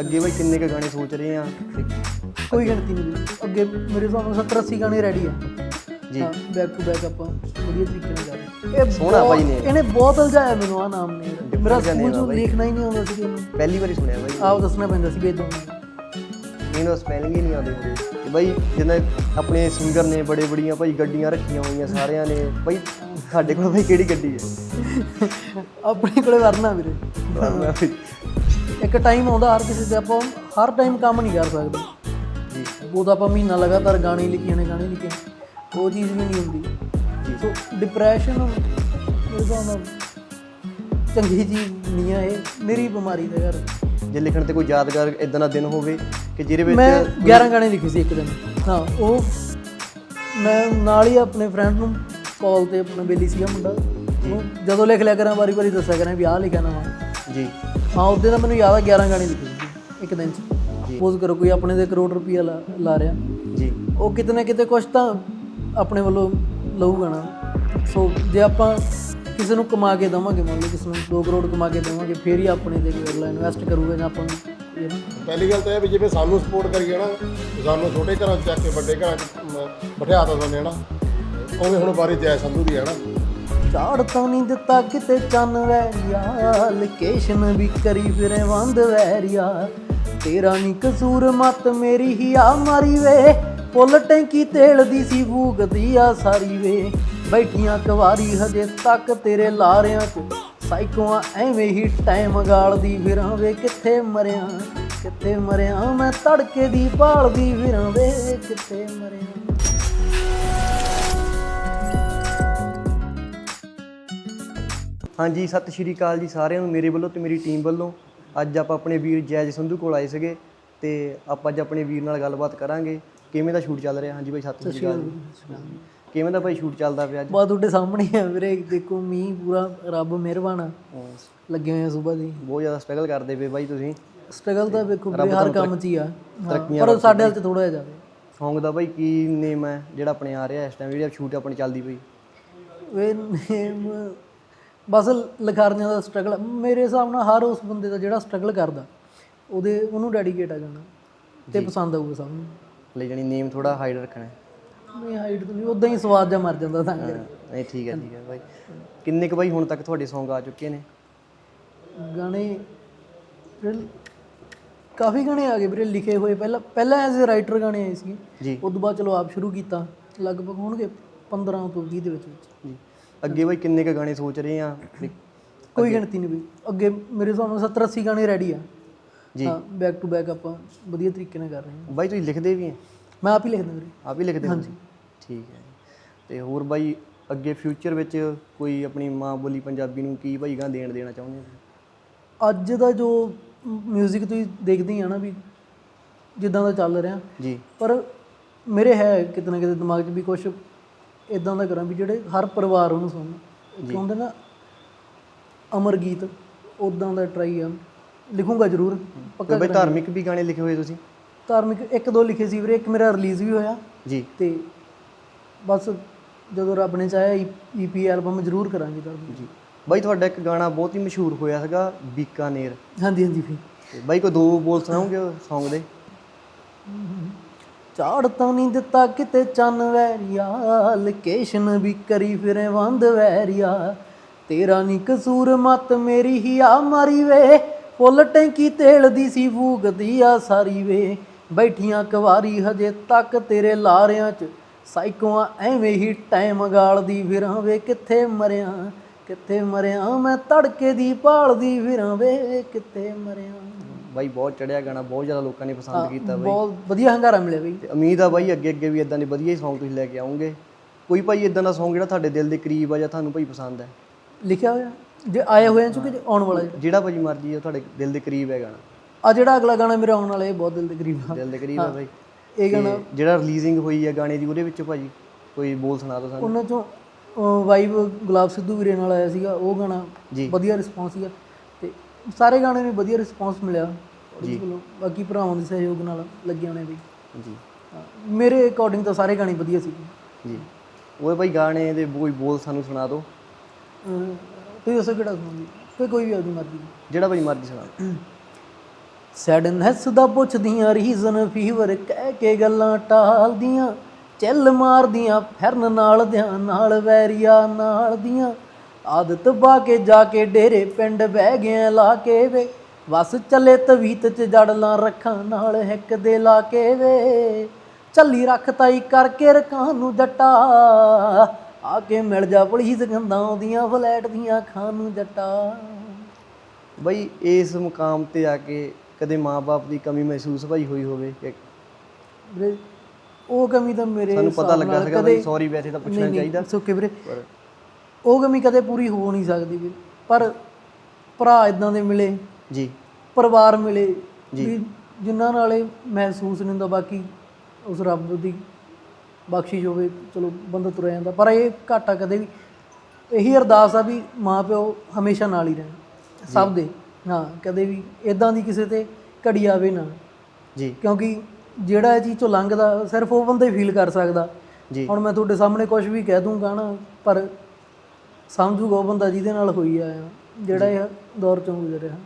ਅੱਗੇ ਬਾਈ ਕਿੰਨੇ ਕ ਗਾਣੇ ਸੋਚ ਰਹੇ ਆ? ਕੋਈ ਗਿਣਤੀ ਨਹੀਂ। ਅੱਗੇ ਮੇਰੇ ਹਿਸਾਬ ਨਾਲ 70 80 ਗਾਣੇ ਰੈਡੀ ਆ। ਜੀ। ਬੈਕ ਟੂ ਬੈਕ ਆਪਾਂ ਵਧੀਆ ਤਰੀਕੇ ਨਾਲ ਰਹੇ। ਹਾਂ। ਇਹ ਸੋਹਣਾ ਬਾਈ ਨੇ। ਇਹਨੇ ਬਹੁਤ ਉਲਝਾਇਆ ਮੈਨੂੰ ਆ ਨਾਮ ਨੇ। ਮੇਰਾ ਸਕੂਲ ਬਾਈ। ਲਿਖਣਾ ਹੀ ਨਹੀਂ ਆਉਂਦਾ ਸੀ ਪਹਿਲੀ ਵਾਰੀ ਸੁਣਿਆ ਬਾਈ। ਆਪ ਦੱਸਣਾ ਪੈਂਦਾ ਸੀ ਵੀ ਇਦਾਂ ਇਹਨੂੰ ਸਪੈਲਿੰਗ ਹੀ ਨਹੀਂ ਆਉਂਦੇ ਹੁੰਦੇ। ਤੇ ਬਾਈ ਜਿੰਨਾ ਆਪਣੇ ਸਿੰਗਰ ਨੇ ਬੜੇ ਬੜੀਆਂ ਭਾਈ ਗੱਡੀਆਂ ਰੱਖੀਆਂ ਹੋਈਆਂ ਸਾਰਿਆਂ ਨੇ ਬਾਈ ਸਾਡੇ ਕੋਲ ਬਾਈ ਕਿਹੜੀ ਗੱਡੀ ਹੈ? ਆਪਣੇ ਕੋਲੇ ਵਰਨਾ ਵੀਰੇ। ਇੱਕ ਟਾਈਮ ਆਉਂਦਾ ਹਰ ਕਿਸੇ ਤੇ ਆਪਾਂ ਹਰ ਟਾਈਮ ਕੰਮ ਨਹੀਂ ਕਰ ਸਕਦੇ। ਜੀ ਉਹ ਤਾਂ ਆਪਾਂ ਮਹੀਨਾ ਲਗਾਤਾਰ ਗਾਣੇ ਲਿਖੀ ਜਾਣੇ ਗਾਣੇ ਲਿਖੇ। ਉਹ ਚੀਜ਼ ਵੀ ਨਹੀਂ ਹੁੰਦੀ। ਸੋ ਡਿਪਰੈਸ਼ਨ ਮੇਰੇ ਨਾਲ ਚੰਗੀ ਚੀਜ਼ ਨਹੀਂ ਆ ਇਹ ਮੇਰੀ ਬਿਮਾਰੀ ਦਾ ਯਾਰ। ਜੇ ਲਿਖਣ ਤੇ ਕੋਈ ਯਾਦਗਾਰ ਇਦਾਂ ਦਾ ਦਿਨ ਹੋਵੇ ਕਿ ਜਿਹਦੇ ਵਿੱਚ ਮੈਂ 11 ਗਾਣੇ ਲਿਖੇ ਸੀ ਇੱਕ ਦਿਨ। ਹਾਂ ਉਹ ਮੈਂ ਨਾਲ ਹੀ ਆਪਣੇ ਫਰੈਂਡ ਨੂੰ ਕਾਲ ਤੇ ਆਪਣਾ ਬੇਲੀ ਸੀਗਾ ਮੁੰਡਾ। ਜਦੋਂ ਲਿਖ ਲਿਆ ਕਰਾਂ ਵਾਰੀ ਵਾਰੀ ਦੱਸਿਆ ਕਰਾਂ ਵੀ ਆਹ ਲਿਖਿਆ ਨਵਾਂ। ਜੀ। ਹਾਂ ਉਹਦੇ ਦਾ ਮੈਨੂੰ ਯਾਦ ਆ 11 ਗਾਣੇ ਲਿਖੇ ਸੀ ਇੱਕ ਦਿਨ ਚ। ਸਪੋਜ਼ ਕਰੋ ਕੋਈ ਆਪਣੇ ਦੇ ਕਰੋੜ ਰੁਪਈਆ ਲਾ ਰਿਹਾ। ਜੀ। ਉਹ ਕਿਤੇ ਨਾ ਕਿਤੇ ਕੁਝ ਤਾਂ ਆਪਣੇ ਵੱਲੋਂ ਲਊਗਾ ਨਾ। ਸੋ ਜੇ ਆਪਾਂ ਕਿਸੇ ਨੂੰ ਕਮਾ ਕੇ ਦੇਵਾਂਗੇ ਮੰਨ ਲਓ ਕਿਸੇ ਨੂੰ 2 ਕਰੋੜ ਕਮਾ ਕੇ ਦੇਵਾਂਗੇ ਫੇਰ ਹੀ ਆਪਣੇ ਤੇ ਕੋਈ ਅਗਲਾ ਇਨਵੈਸਟ ਕਰੂਗਾ ਜਾਂ ਆਪਾਂ ਨੂੰ ਨਾ। ਪਹਿਲੀ ਗੱਲ ਤਾਂ ਇਹ ਵੀ ਜਿਵੇਂ ਸਾਨੂੰ ਸਪੋਰਟ ਕਰੀਏ ਨਾ ਸਾਨੂੰ ਛੋਟੇ ਘਰਾਂ 'ਚ ਚੱਕ ਕੇ ਵੱਡੇ ਘਰਾਂ 'ਚ ਬਿਠਾ ਦਿੰਦੇ ਨਾ। ਉਵੇਂ ਹੁਣ ਬਾਰੀ ਜੈ ਸੰਧੂ ਦੀ ਹੈ ਨਾ। ਝਾੜ ਤਾਂ ਨਹੀਂ ਦਿੱਤਾ ਕਿਤੇ ਚੰਨ ਵੈਰੀਆ। ਲੋਕੇਸ਼ਨ ਵੀ ਕਰੀ ਫਿਰੇ ਵੰਦ ਵੈਰੀਆ। ਤੇਰਾ ਨਹੀਂ ਕਸੂਰ ਮਤ ਮੇਰੀ ਹੀ ਆ ਮਾਰੀ ਵੇ। ਪੁੱਲ ਟੈਂਕੀ ਤੇਲ ਦੀ ਸੀ ਭੂਗਦੀ ਆ ਸਾਰੀ ਵੇ। ਬੈਠੀਆਂ ਕੁਵਾਰੀ ਹਜੇ ਤੱਕ ਤੇਰੇ ਲਾਰਿਆਂ 'ਚ ਸਾਈਕੋਆਂ ਐਵੇਂ ਹੀ ਟਾਈਮ ਗਾਲਦੀ ਫਿਰਾਂ ਵੇ। ਕਿੱਥੇ ਮਰਿਆ ਕਿੱਥੇ ਮਰਿਆ, ਮੈਂ ਤੜਕੇ ਦੀ ਭਾਲਦੀ ਫਿਰਾਂ ਵੇ। ਕਿੱਥੇ ਮਰਿਆ। ਹਾਂਜੀ ਸਤਿ ਸ਼੍ਰੀ ਅਕਾਲ ਜੀ ਸਾਰਿਆਂ ਨੂੰ ਮੇਰੇ ਵੱਲੋਂ ਤੇ ਮੇਰੀ ਟੀਮ ਵੱਲੋਂ। ਅੱਜ ਆਪਾਂ ਆਪਣੇ ਵੀਰ ਜੈਜ ਸੰਧੂ ਕੋਲ ਆਏ ਸੀਗੇ ਤੇ ਆਪਾਂ ਅੱਜ ਆਪਣੇ ਵੀਰ ਨਾਲ ਗੱਲਬਾਤ ਕਰਾਂਗੇ। ਕਿਵੇਂ ਦਾ ਸ਼ੂਟ ਚੱਲ ਰਿਹਾ? ਹਾਂਜੀ ਬਾਈ ਸਤਿ ਸ਼੍ਰੀ ਅਕਾਲ ਜੀ। ਕਿਵੇਂ ਦਾ ਭਾਈ ਸ਼ੂਟ ਚੱਲਦਾ ਪਿਆ ਅੱਜ? ਬਾ ਤੁਹਾਡੇ ਸਾਹਮਣੇ ਆ ਵੀਰੇ ਦੇਖੋ ਮੀਂਹ ਪੂਰਾ ਰੱਬ ਮਿਹਰਬਾਨ ਲੱਗੇ ਹੋਏ ਆ ਸਵੇਰ ਦੀ। ਬਹੁਤ ਜ਼ਿਆਦਾ ਸਟਰਗਲ ਕਰਦੇ ਪਏ ਬਾਈ ਤੁਸੀਂ। ਸਟਰਗਲ ਤਾਂ ਵੇਖੋ ਵੀਰੇ ਹਰ ਕੰਮ 'ਚ ਹੀ ਆ। ਪਰ ਸਾਡੇ ਹਾਲ 'ਚ ਥੋੜਾ ਜਿਹਾ Song ਦਾ ਬਾਈ ਕੀ ਨੇਮ ਹੈ ਜਿਹੜਾ ਆਪਣੇ ਆ ਰਿਹਾ ਇਸ ਟਾਈਮ ਜਿਹੜੀ ਸ਼ੂਟ ਆਪਣੀ ਚੱਲਦੀ ਪਈ? ਵੇ ਨੇਮ ਬਸ ਲਖਾਰਨਿਆਂ ਦਾ ਸਟਰਗਲ ਮੇਰੇ ਹਿਸਾਬ ਨਾਲ ਹਰ ਉਸ ਬੰਦੇ ਦਾ ਜਿਹੜਾ ਸਟਰਗਲ ਕਰਦਾ ਉਹਦੇ ਉਹਨੂੰ ਡੈਡੀਕੇਟ ਆ ਜਾਣਾ। ਤੇ ਪਸੰਦ ਆਊਗਾ ਸਭ ਨੂੰ। ਲਈ ਜਾਨੀ ਨੇਮ ਥੋੜਾ ਹਾਈਡ ਰੱਖਣਾ ਨਹੀਂ ਹਾਈਟ ਤੋਂ ਨਹੀਂ। ਉਦਾਂ ਹੀ ਸਵਾਦ ਜਾ ਮਰ ਜਾਂਦਾ ਤਾਂ ਕਰਕੇ। ਨਹੀਂ ਠੀਕ ਹੈ ਠੀਕ ਹੈ ਬਾਈ। ਕਿੰਨੇ ਕੁ ਬਾਈ ਹੁਣ ਤੱਕ ਤੁਹਾਡੇ Song ਆ ਚੁੱਕੇ ਨੇ? ਗਾਣੇ ਕਾਫੀ ਗਾਣੇ ਆ ਗਏ ਵੀਰੇ ਲਿਖੇ ਹੋਏ। ਪਹਿਲਾਂ ਪਹਿਲਾਂ ਐਜ਼ ਅ ਰਾਈਟਰ ਗਾਣੇ ਆਏ ਸੀ ਉਸ ਤੋਂ ਬਾਅਦ ਚਲੋ ਆਪ ਸ਼ੁਰੂ ਕੀਤਾ। ਲਗਭਗ ਹੋਣਗੇ 15 ਤੋਂ 20 ਦੇ ਵਿੱਚ ਵਿੱਚ। ਜੀ। ਅੱਗੇ ਬਾਈ ਕਿੰਨੇ ਕੁ ਗਾਣੇ ਸੋਚ ਰਹੇ ਆ? ਕੋਈ ਗਿਣਤੀ ਨਹੀਂ ਵੀ ਅੱਗੇ ਮੇਰੇ ਹਿਸਾਬ ਨਾਲ 70 80 ਗਾਣੇ ਰੈਡੀ ਆ। ਜੀ। ਬੈਕ ਟੂ ਬੈਕ ਆਪਾਂ ਵਧੀਆ ਤਰੀਕੇ ਨਾਲ ਕਰ ਰਹੇ ਹਾਂ। ਬਾਈ ਤੁਸੀਂ ਲਿਖਦੇ ਵੀ ਹੈ ਮੈਂ ਆਪ ਹੀ ਲਿਖਦਾ ਵੀਰੇ। ਆਪ ਹੀ ਲਿਖਦੇ ਹੋ? ਹਾਂਜੀ। ਠੀਕ ਹੈ ਤੇ ਹੋਰ ਬਾਈ ਅੱਗੇ ਫਿਊਚਰ ਵਿੱਚ ਕੋਈ ਆਪਣੀ ਮਾਂ ਬੋਲੀ ਪੰਜਾਬੀ ਨੂੰ ਕੀ ਭਾਈ ਗਾਂ ਦੇਣ ਦੇਣਾ ਚਾਹੁੰਦੇ ਹੋ ਅੱਜ ਦਾ ਜੋ 뮤직 ਤੁਸੀਂ ਦੇਖਦੇ ਹੀ ਆ ਨਾ ਵੀ ਜਿੱਦਾਂ ਦਾ ਚੱਲ ਰਿਹਾ। ਜੀ। ਪਰ ਮੇਰੇ ਹੈ ਕਿਤੇ ਨਾ ਕਿਤੇ ਦਿਮਾਗ 'ਚ ਵੀ ਕੁਝ ਇਦਾਂ ਦਾ ਕਰਾਂ ਵੀ ਜਿਹੜੇ ਹਰ ਪਰਿਵਾਰ ਉਹਨੂੰ ਸੁਣਨ। ਇੱਕ ਹੁੰਦਾ ਨਾ ਅਮਰ ਗੀਤ ਉਦਾਂ ਦਾ ਟਰਾਈ ਆ। ਲਿਖੂੰਗਾ ਜ਼ਰੂਰ ਪੱਕਾ ਬਾਈ ਧਾਰਮਿਕ ਵੀ ਗਾਣੇ ਲਿਖੇ ਹੋਏ ਤੁਸੀਂ? ਧਾਰਮਿਕ ਇੱਕ ਦੋ ਲਿਖੇ ਸੀ ਵੀਰੇ ਇੱਕ ਮੇਰਾ ਰਿਲੀਜ਼ ਵੀ ਹੋਇਆ। ਜੀ। ਤੇ ਬਸ ਜਦੋਂ ਰੱਬ ਨੇ ਚਾਹਿਆ ਈਪੀ ਐਲਬਮ ਜ਼ਰੂਰ ਕਰਾਂਗੇ ਧਾਰਮਿਕ। ਜੀ। ਬਾਈ ਤੁਹਾਡਾ ਇੱਕ ਗਾਣਾ ਬਹੁਤ ਹੀ ਮਸ਼ਹੂਰ ਹੋਇਆ ਸੀਗਾ ਬੀਕਾਨੇਰ। ਹਾਂਜੀ ਹਾਂਜੀ ਫਿਰ। ਬਾਈ ਕੋਈ ਦੋ ਬੋਲ ਸੁਣਾਓਗੇ Song ਦੇ? ਝਾੜ ਤਾਂ ਨਹੀਂ ਦਿੱਤਾ ਕਿਤੇ ਚੰਨ ਵੈਰੀਆ, ਲੋਕੇਸ਼ਨ ਵੀ ਕਰੀ ਫਿਰੇ ਵੰਦ ਵੈਰੀਆ। ਤੇਰਾ ਨਹੀਂ ਕਸੂਰ ਮਤ ਮੇਰੀ ਹੀ ਆ ਮਾਰੀ ਵੇ। ਫੁੱਲ ਟੈਂਕੀ ਤੇਲ ਦੀ ਸੀ ਭੂਗਦੀ ਆ ਸਾਰੀ ਵੇ। ਬੈਠੀਆਂ ਕਵਾਰੀ ਹਜੇ ਤੱਕ ਤੇਰੇ ਲਾਰਿਆਂ 'ਚ। ਸਾਈਕੋਆਂ ਐਵੇਂ ਹੀ ਟਾਈਮ ਗਾਲਦੀ ਫਿਰਾਂ ਵੇ, ਕਿੱਥੇ ਮਰਿਆ ਕਿੱਥੇ ਮਰਿਆ। ਮੈਂ ਤੜਕੇ ਦੀ ਭਾਲਦੀ ਫਿਰਾਂ ਵੇ, ਕਿੱਥੇ ਮਰਿਆ। ਬਾਈ ਬਹੁਤ ਚੜਿਆ ਗਾਣਾ ਬਹੁਤ ਜ਼ਿਆਦਾ ਲੋਕਾਂ ਨੇ ਪਸੰਦ ਕੀਤਾ ਬਾਈ। ਬਹੁਤ ਵਧੀਆ ਹੰਗਾਰਾ ਮਿਲਿਆ ਬਈ। ਤੇ ਉਮੀਦ ਆ ਬਾਈ ਅੱਗੇ ਅੱਗੇ ਵੀ ਇਦਾਂ ਦੇ ਵਧੀਆ ਹੀ Song ਤੁਸੀਂ ਲੈ ਕੇ ਆਉਂਗੇ ਕੋਈ ਭਾਈ ਇਦਾਂ ਦਾ Song ਜਿਹੜਾ ਤੁਹਾਡੇ ਦਿਲ ਦੇ ਕਰੀਬ ਆ ਜਾਂ ਤੁਹਾਨੂੰ ਭਾਈ ਪਸੰਦ ਹੈ ਲਿਖਿਆ ਹੋਇਆ? ਜੇ ਆਏ ਹੋਏ ਆ ਚੁੱਕੇ ਆਉਣ ਵਾਲਾ ਜਿਹੜਾ ਭਾਜੀ ਮਰਜ਼ੀ ਆ ਤੁਹਾਡੇ ਦਿਲ ਦੇ ਕਰੀਬ ਹੈ ਗਾਣਾ। ਆ ਜਿਹੜਾ ਅਗਲਾ ਗਾਣਾ ਮੇਰਾ ਆਉਣ ਵਾਲਾ ਇਹ ਬਹੁਤ ਦਿਲ ਦੇ ਕਰੀਬ ਆ। ਦਿਲ ਦੇ ਕਰੀਬ ਹੈ ਬਾਈ। ਇਹ ਗਾਣਾ ਜਿਹੜਾ ਰਿਲੀਜ਼ਿੰਗ ਹੋਈ ਹੈ ਗਾਣੇ ਦੀ ਉਹਦੇ ਵਿੱਚ ਭਾਜੀ ਕੋਈ ਬੋਲ ਸੁਣਾ ਦਿਓ ਸਾਨੂੰ। ਉਹਨਾਂ ਚੋਂ ਵਾਈਬ ਗੁਲਾਬ ਸਿੱਧੂ ਵੀਰੇ ਨਾਲ ਆਇਆ ਸੀਗਾ ਉਹ ਗਾਣਾ। ਵਧੀਆ ਰਿਸਪੌਂਸ ਸੀਗਾ। ਸਾਰੇ ਗਾਣੇ ਨੂੰ ਵਧੀਆ ਰਿਸਪੌਂਸ ਮਿਲਿਆ। ਜੀ। ਬਾਕੀ ਭਰਾਵਾਂ ਦੇ ਸਹਿਯੋਗ ਨਾਲ ਲੱਗਿਆ ਨੇ ਵੀ। ਜੀ। ਮੇਰੇ ਅਕੋਰਡਿੰਗ ਤਾਂ ਸਾਰੇ ਗਾਣੇ ਵਧੀਆ ਸੀ। ਜੀ। ਉਹ ਭਾਈ ਗਾਣੇ ਦੇ ਕੋਈ ਬੋਲ ਸਾਨੂੰ ਸੁਣਾ ਦਿਓ। ਤੁਸੀਂ ਦੱਸੋ ਕਿਹੜਾ ਸੁਣੋਗੇ ਕੋਈ ਕੋਈ ਵੀ ਆਪਣੀ ਮਰਜ਼ੀ। ਜਿਹੜਾ ਭਾਈ ਮਰਜ਼ੀ ਸੁਣਾ। ਸੈਡਨੈਸ ਦਾ ਪੁੱਛਦੀਆਂ ਰੀਜ਼ਨ ਫੀਵਰ ਕਹਿ ਕੇ ਗੱਲਾਂ ਟਾਲਦੀਆਂ ਚੱਲ ਮਾਰਦੀਆਂ ਫਿਰਨ ਨਾਲ ਧਿਆਨ ਨਾਲ ਵੈਰੀਆ ਨਾਲ ਦੀਆਂ। ਆਦਤ ਪਾ ਕੇ ਜਾ ਕੇ ਡੇਰੇ ਪਿੰਡ ਬਹਿ ਗਿਆ ਲਾ ਕੇ ਵੇ। ਵਸ ਚੱਲੇ ਤਵੀਤ ਚ ਜੜ ਲਾਂ ਰੱਖਾਂ ਨਾਲ ਹਿੱਕ ਦੇ ਲਾ ਕੇ ਵੇ। ਚੱਲੀ ਰੱਖ ਤਾਈ ਕਰਕੇ ਰਕਾਂ ਨੂੰ ਜੱਟਾ। ਆ ਕੇ ਮਿਲ ਜਾ ਪੁਲਿਸ ਗੰਦਾਂ ਆਉਂਦੀਆਂ ਫਲੈਟ ਦੀਆਂ ਖਾਂ ਨੂੰ ਜੱਟਾ। ਬਈ ਇਸ ਮੁਕਾਮ ਤੇ ਆ ਕੇ ਕਦੇ ਮਾਪੇ ਦੀ ਕਮੀ ਮਹਿਸੂਸ ਭਾਈ ਹੋਈ ਹੋਵੇ ਕਿ ਵੀਰੇ ਉਹ ਕਮੀ ਤਾਂ ਮੇਰੇ ਸਾਨੂੰ ਪਤਾ ਲੱਗਾ ਸੀਗਾ ਬਈ ਸੌਰੀ ਵੈਸੇ ਤਾਂ ਪੁੱਛਣਾ ਚਾਹੀਦਾ। ਸੁੱਕੇ ਵੀਰੇ। ਉਹ ਕਮੀ ਕਦੇ ਪੂਰੀ ਹੋ ਨਹੀਂ ਸਕਦੀ ਵੀਰੇ ਪਰ ਭਰਾ ਇਦਾਂ ਦੇ ਮਿਲੇ ਜੀ। ਪਰਿਵਾਰ ਮਿਲੇ ਜੀ। ਵੀ ਜਿਨ੍ਹਾਂ ਨਾਲ ਇਹ ਮਹਿਸੂਸ ਨਹੀਂ ਹੁੰਦਾ ਬਾਕੀ ਉਸ ਰੱਬ ਦੀ ਬਖਸ਼ਿਸ਼ ਹੋਵੇ ਚਲੋ ਬੰਦਾ ਤੁਰਿਆ ਜਾਂਦਾ। ਪਰ ਇਹ ਘਾਟਾ ਕਦੇ ਵੀ ਇਹੀ ਅਰਦਾਸ ਆ ਵੀ ਮਾਂ ਪਿਓ ਹਮੇਸ਼ਾ ਨਾਲ ਹੀ ਰਹਿਣ। ਸਭ ਦੇ ਹਾਂ ਕਦੇ ਵੀ ਇਦਾਂ ਦੀ ਕਿਸੇ ਤੇ ਘੜੀ ਆਵੇ ਨਾ। ਜੀ। ਕਿਉਂਕਿ ਜਿਹੜਾ ਇਹ ਚੀਜ਼ ਤੋਂ ਲੰਘਦਾ ਸਿਰਫ ਉਹ ਬੰਦਾ ਹੀ ਫੀਲ ਕਰ ਸਕਦਾ। ਜੀ। ਹੁਣ ਮੈਂ ਤੁਹਾਡੇ ਸਾਹਮਣੇ ਕੁਝ ਵੀ ਕਹਿ ਦੂੰਗਾ ਨਾ ਪਰ ਸਮਝੂਗਾ ਉਹ ਬੰਦਾ ਜਿਹਦੇ ਨਾਲ ਹੋਈ ਆ ਜਿਹੜਾ ਇਹ ਦੌਰ ਚੋਂ ਗੁਜ਼ਰਿਆ